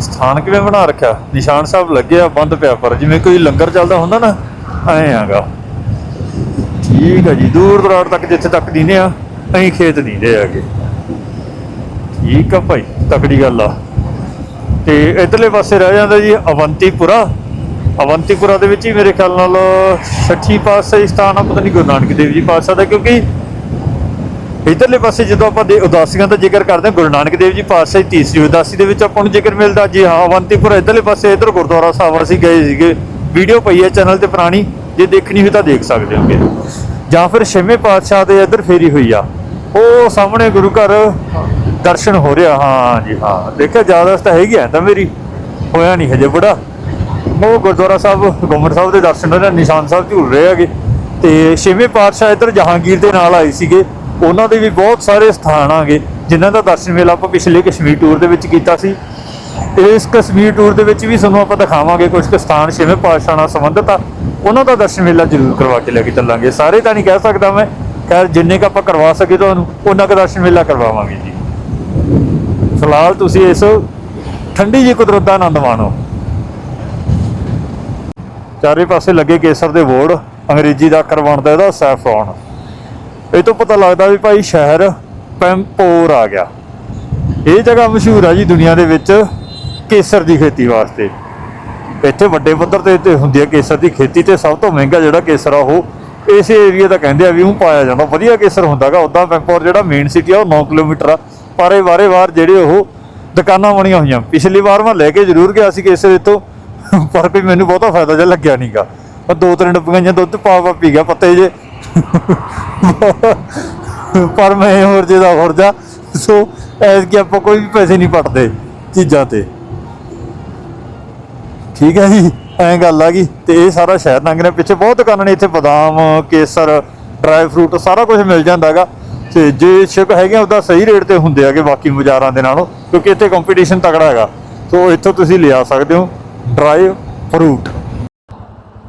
ਸਥਾਨ ਕਿਵੇਂ ਬਣਾ ਰੱਖਿਆ? ਨਿਸ਼ਾਨ ਸਾਹਿਬ ਲੱਗਿਆ ਬੰਦ ਪਿਆ, ਪਰ ਜਿਵੇਂ ਕੋਈ ਲੰਗਰ ਚੱਲਦਾ ਹੁੰਦਾ ਨਾ, ਐਂ ਆਗਾ। ਠੀਕ ਆ ਜੀ, ਦੂਰ ਦਰਾੜ ਤੱਕ ਜਿੱਥੇ ਤੱਕ ਦੀਨੇ ਆ, ਅਸੀਂ ਖੇਤ ਦੀਦੇ ਹੈਗੇ ਠੀਕ ਆ ਭਾਈ, ਤਕੜੀ ਗੱਲ ਆ। ਤੇ ਇਧਰਲੇ ਪਾਸੇ ਰਹਿ ਜਾਂਦਾ ਜੀ ਅਵੰਤੀਪੁਰਾ। ਅਵੰਤੀਪੁਰਾ ਦੇ ਵਿੱਚ ਹੀ ਮੇਰੇ ਖਿਆਲ ਨਾਲ ਛੱਠੀ ਪਾਤਸ਼ਾਹੀ ਸਥਾਨ ਆ, ਪਤਾ ਨਹੀਂ ਗੁਰੂ ਨਾਨਕ ਦੇਵ ਜੀ ਪਾਤਸ਼ਾਹ ਦਾ, ਕਿਉਂਕਿ ਇਧਰਲੇ ਪਾਸੇ ਜਦੋਂ ਆਪਾਂ ਦੇ ਉਦਾਸੀਆਂ ਦਾ ਜ਼ਿਕਰ ਕਰਦੇ ਹਾਂ, ਗੁਰੂ ਨਾਨਕ ਦੇਵ ਜੀ ਪਾਤਸ਼ਾਹੀ ਤੀਸਰੀ ਉਦਾਸੀ ਦੇ ਵਿੱਚ ਆਪਾਂ ਨੂੰ ਜ਼ਿਕਰ ਮਿਲਦਾ ਜੀ, ਹਾਂ, ਅਵੰਤੀਪੁਰ ਇਧਰਲੇ ਪਾਸੇ ਇਧਰ ਗੁਰਦੁਆਰਾ ਸਾਹਿਬ ਅਸੀਂ ਗਏ ਸੀਗੇ। ਵੀਡੀਓ ਪਈ ਹੈ ਚੈਨਲ ਤੇ ਪੁਰਾਣੀ, ਜੇ ਦੇਖਣੀ ਹੋਈ ਤਾਂ ਦੇਖ ਸਕਦੇ ਹੋਗੇ। ਜਾਂ ਫਿਰ ਛੇਵੇਂ ਪਾਤਸ਼ਾਹ ਦੇ ਇਧਰ ਫੇਰੀ ਹੋਈ ਆ। ਉਹ ਸਾਹਮਣੇ ਗੁਰੂ ਘਰ ਦਰਸ਼ਨ ਹੋ ਰਿਹਾ, ਹਾਂ ਜੀ, ਹਾਂ। ਦੇਖਿਆ ਜ਼ਿਆਦਾ ਤਾਂ ਹੈਗੀ ਐ ਤਾਂ ਮੇਰੀ, ਹੋਇਆ ਨਹੀਂ ਹਜੇ ਬੜਾ। ਉਹ ਗੁਰਦੁਆਰਾ ਸਾਹਿਬ ਗੋਮਰ ਸਾਹਿਬ ਦੇ ਦਰਸ਼ਨ ਹੋ ਰਹੇ ਨਿਸ਼ਾਨ ਸਾਹਿਬ ਝੂਲ ਰਹੇ ਹੈਗੇ। ਤੇ ਛੇਵੇਂ ਪਾਤਸ਼ਾਹ ਇੱਧਰ ਜਹਾਂਗੀਰ ਦੇ ਨਾਲ ਆਏ ਸੀਗੇ। ਉਹਨਾਂ ਦੇ ਵੀ ਬਹੁਤ ਸਾਰੇ ਸਥਾਨ ਆਗੇ, ਜਿਨ੍ਹਾਂ ਦਾ ਦਰਸ਼ਨ ਮੇਲਾ ਆਪਾਂ ਪਿਛਲੇ ਕਸ਼ਮੀਰ ਟੂਰ ਦੇ ਵਿੱਚ ਕੀਤਾ ਸੀ। ਇਸ ਕਸ਼ਮੀਰ ਟੂਰ ਦੇ ਵਿੱਚ ਵੀ ਤੁਹਾਨੂੰ ਆਪਾਂ ਦਿਖਾਵਾਂਗੇ ਕੁਝ ਕੁ ਸਥਾਨ ਛੇਵੇਂ ਪਾਤਸ਼ਾਹ ਨਾਲ ਸੰਬੰਧਿਤ ਆ। ਉਹਨਾਂ ਦਾ ਦਰਸ਼ਨ ਮੇਲਾ ਜ਼ਰੂਰ ਕਰਵਾ ਕੇ ਲੈ ਕੇ ਚੱਲਾਂਗੇ। ਸਾਰੇ ਤਾਂ ਨਹੀਂ ਕਹਿ ਸਕਦਾ ਮੈਂ, ਖੈਰ ਜਿੰਨੇ ਕ ਆਪਾਂ ਕਰਵਾ ਸਕੇ ਤੁਹਾਨੂੰ, ਉਹਨਾਂ ਦਾ ਦਰਸ਼ਨ ਮੇਲਾ ਕਰਵਾਵਾਂਗੇ ਜੀ। ਫਿਲਹਾਲ ਤੁਸੀਂ ਇਸ ਠੰਡੀ ਜਿਹੀ ਕੁਦਰਤ ਦਾ ਆਨੰਦ ਮਾਣੋ। ਚਾਰੇ ਪਾਸੇ ਲੱਗੇ ਕੇਸਰ ਦੇ ਬੋਰਡ, ਅੰਗਰੇਜ਼ੀ ਦਾ ਅੱਖਰ ਬਣਦਾ ਇਹਦਾ ਸੈਫਰੋਨ। ਇਹ ਤੋਂ ਪਤਾ ਲੱਗਦਾ ਵੀ ਭਾਈ ਸ਼ਹਿਰ ਪੈਂਪੋਰ ਆ ਗਿਆ। ਇਹ ਜਗ੍ਹਾ ਮਸ਼ਹੂਰ ਆ ਜੀ ਦੁਨੀਆ ਦੇ ਵਿੱਚ ਕੇਸਰ ਦੀ ਖੇਤੀ ਵਾਸਤੇ। ਇੱਥੇ ਵੱਡੇ ਪੱਧਰ ਤੇ ਹੁੰਦੀ ਹੈ ਕੇਸਰ ਦੀ ਖੇਤੀ ਤੇ ਸਭ ਤੋਂ ਮਹਿੰਗਾ ਜਿਹੜਾ ਕੇਸਰ ਆ ਉਹ ਇਸੇ ਏਰੀਆ ਦਾ ਕਹਿੰਦੇ ਆ ਵੀ ਉਹ ਪਾਇਆ ਜਾਂਦਾ। ਵਧੀਆ ਕੇਸਰ ਹੁੰਦਾਗਾ ਉਦਾਂ ਪੈਂਪੋਰ ਜਿਹੜਾ ਮੇਨ ਸਿਟੀ ਆ ਉਹ 9 ਕਿਲੋਮੀਟਰ ਆ। ਪਰ ਇਹ ਵਾਰੇ ਵਾਰ ਜਿਹੜੇ ਉਹ ਦੁਕਾਨਾਂ ਬਣੀਆਂ ਹੋਈਆਂ। ਪਿਛਲੀ ਵਾਰ ਮੈਂ ਲੈ ਕੇ ਜ਼ਰੂਰ ਗਿਆ ਸੀ ਕੇਸਰ ਇੱਥੋਂ, ਪਰ ਕੋਈ ਮੈਨੂੰ ਬਹੁਤਾ ਫਾਇਦਾ ਜਿਹਾ ਲੱਗਿਆ ਨਹੀਂਗਾ ਪਰ ਦੋ ਤਿੰਨ ਡੱਬੀਆਂ ਜਾਂ ਦੁੱਧ ਪਾ ਪਾ ਪੀ ਗਿਆ, ਪੱਤੇ ਜੇ ਪਰ ਮੈਂ ਹੋਰ ਜੇ ਦਾ ਹੋਰ ਜਾ ਸੋ ਐਸ ਕਿ ਆਪਾਂ ਕੋਈ ਵੀ ਪੈਸੇ ਨਹੀਂ ਪਟਦੇ ਚੀਜ਼ਾਂ ਤੇ। ਠੀਕ ਹੈ ਜੀ ਐਂ ਗੱਲ ਆ ਗਈ। ਤੇ ਇਹ ਸਾਰਾ ਸ਼ਹਿਰ ਲੰਘ ਰਿਹਾ। ਪਿੱਛੇ ਬਹੁਤ ਦੁਕਾਨਾਂ ਨੇ ਇੱਥੇ ਬਦਾਮ ਕੇਸਰ ਡਰਾਈ ਫਰੂਟ ਸਾਰਾ ਕੁਝ ਮਿਲ ਜਾਂਦਾਗਾ ਤੇ ਜੇ ਸ਼ਿਪ ਹੈਗੇ ਆ, ਉਹਦਾ ਸਹੀ ਰੇਟ ਤੇ ਹੁੰਦੇ ਆਗੇ ਬਾਕੀ ਬਾਜ਼ਾਰਾਂ ਦੇ ਨਾਲੋਂ ਕਿਉਂਕਿ ਇੱਥੇ ਕੰਪੀਟੀਸ਼ਨ ਤਕੜਾ ਹੈਗਾ। ਸੋ ਇੱਥੋਂ ਤੁਸੀਂ ਲਿਆ ਸਕਦੇ ਹੋ ਡਰਾਈ ਫਰੂਟ।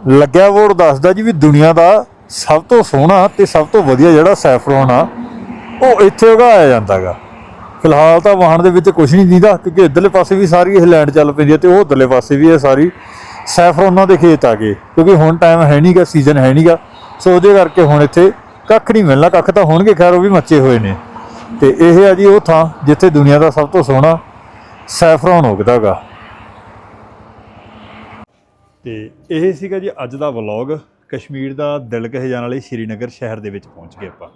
ਲੱਗਿਆ ਬੋਰਡ ਦੱਸਦਾ ਜੀ ਵੀ ਦੁਨੀਆ ਦਾ ਸਭ ਤੋਂ ਸੋਹਣਾ ਤੇ ਸਭ ਤੋਂ ਵਧੀਆ ਜਿਹੜਾ ਸੈਫਰੋਨ ਆ, ਉਹ ਇੱਥੇ ਉਗਾਇਆ ਜਾਂਦਾਗਾ। ਫਿਲਹਾਲ ਤਾਂ ਵਾਹਣ ਦੇ ਵਿੱਚ ਕੁਝ ਨਹੀਂ ਦੀਦਾ, ਕਿਉਂਕਿ ਇਧਰਲੇ ਪਾਸੇ ਵੀ ਸਾਰੀ ਇਹ ਲੈਂਡ ਚੱਲ ਪੈਂਦੀ ਹੈ ਤੇ ਉਹ ਉਧਰਲੇ ਪਾਸੇ ਵੀ ਇਹ ਸਾਰੀ ਸੈਫਰੋਨਾਂ ਦੇ ਖੇਤ ਆ ਗਏ। ਕਿਉਂਕਿ ਹੁਣ ਟਾਈਮ ਹੈ ਨਹੀਂਗਾ ਸੀਜ਼ਨ ਹੈ ਨਹੀਂਗਾ ਸੋ ਉਹਦੇ ਕਰਕੇ ਹੁਣ ਇੱਥੇ ਕੱਖ ਨਹੀਂ ਮਿਲਣਾ। ਕੱਖ ਤਾਂ ਹੋਣਗੇ, ਖੈਰ ਉਹ ਵੀ ਮੱਚੇ ਹੋਏ ਨੇ। ਤੇ ਇਹ ਆ ਜੀ ਉਹ ਥਾਂ ਜਿੱਥੇ ਦੁਨੀਆ ਦਾ ਸਭ ਤੋਂ ਸੋਹਣਾ ਸੈਫਰੋਨ ਉਗਦਾਗਾ। ਤੇ ਇਹ ਸੀਗਾ ਜੀ ਅੱਜ ਦਾ ਵਲੌਗ ਕਸ਼ਮੀਰ ਦਾ ਦਿਲ ਕਹੇ ਜਾਣ ਵਾਲੇ ਸ਼੍ਰੀਨਗਰ ਸ਼ਹਿਰ ਦੇ ਵਿੱਚ ਪਹੁੰਚ ਗਏ ਆਪਾਂ।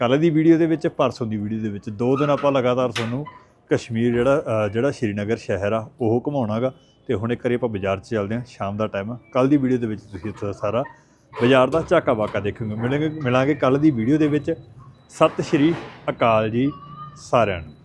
ਕੱਲ੍ਹ ਦੀ ਵੀਡੀਓ ਦੇ ਵਿੱਚ, ਪਰਸੋਂ ਦੀ ਵੀਡੀਓ ਦੇ ਵਿੱਚ ਦੋ ਦਿਨ ਆਪਾਂ ਲਗਾਤਾਰ ਤੁਹਾਨੂੰ ਕਸ਼ਮੀਰ ਜਿਹੜਾ ਜਿਹੜਾ ਸ਼੍ਰੀਨਗਰ ਸ਼ਹਿਰ ਆ, ਉਹ ਘੁਮਾਉਣਾਗਾ ਤੇ ਹੁਣ ਇੱਕ ਵਾਰੀ ਆਪਾਂ ਬਾਜ਼ਾਰ 'ਚ ਚੱਲਦੇ ਹਾਂ, ਸ਼ਾਮ ਦਾ ਟਾਈਮ ਆ। ਕੱਲ੍ਹ ਦੀ ਵੀਡੀਓ ਦੇ ਵਿੱਚ ਤੁਸੀਂ ਉੱਥੇ ਸਾਰਾ ਬਾਜ਼ਾਰ ਦਾ ਝਾਕਾ ਵਾਕਾ ਦੇਖੋਗੇ। ਮਿਲਾਂਗੇ ਮਿਲਾਂਗੇ ਕੱਲ੍ਹ ਦੀ ਵੀਡੀਓ ਦੇ ਵਿੱਚ। ਸਤਿ ਸ਼੍ਰੀ ਅਕਾਲ ਜੀ ਸਾਰਿਆਂ ਨੂੰ।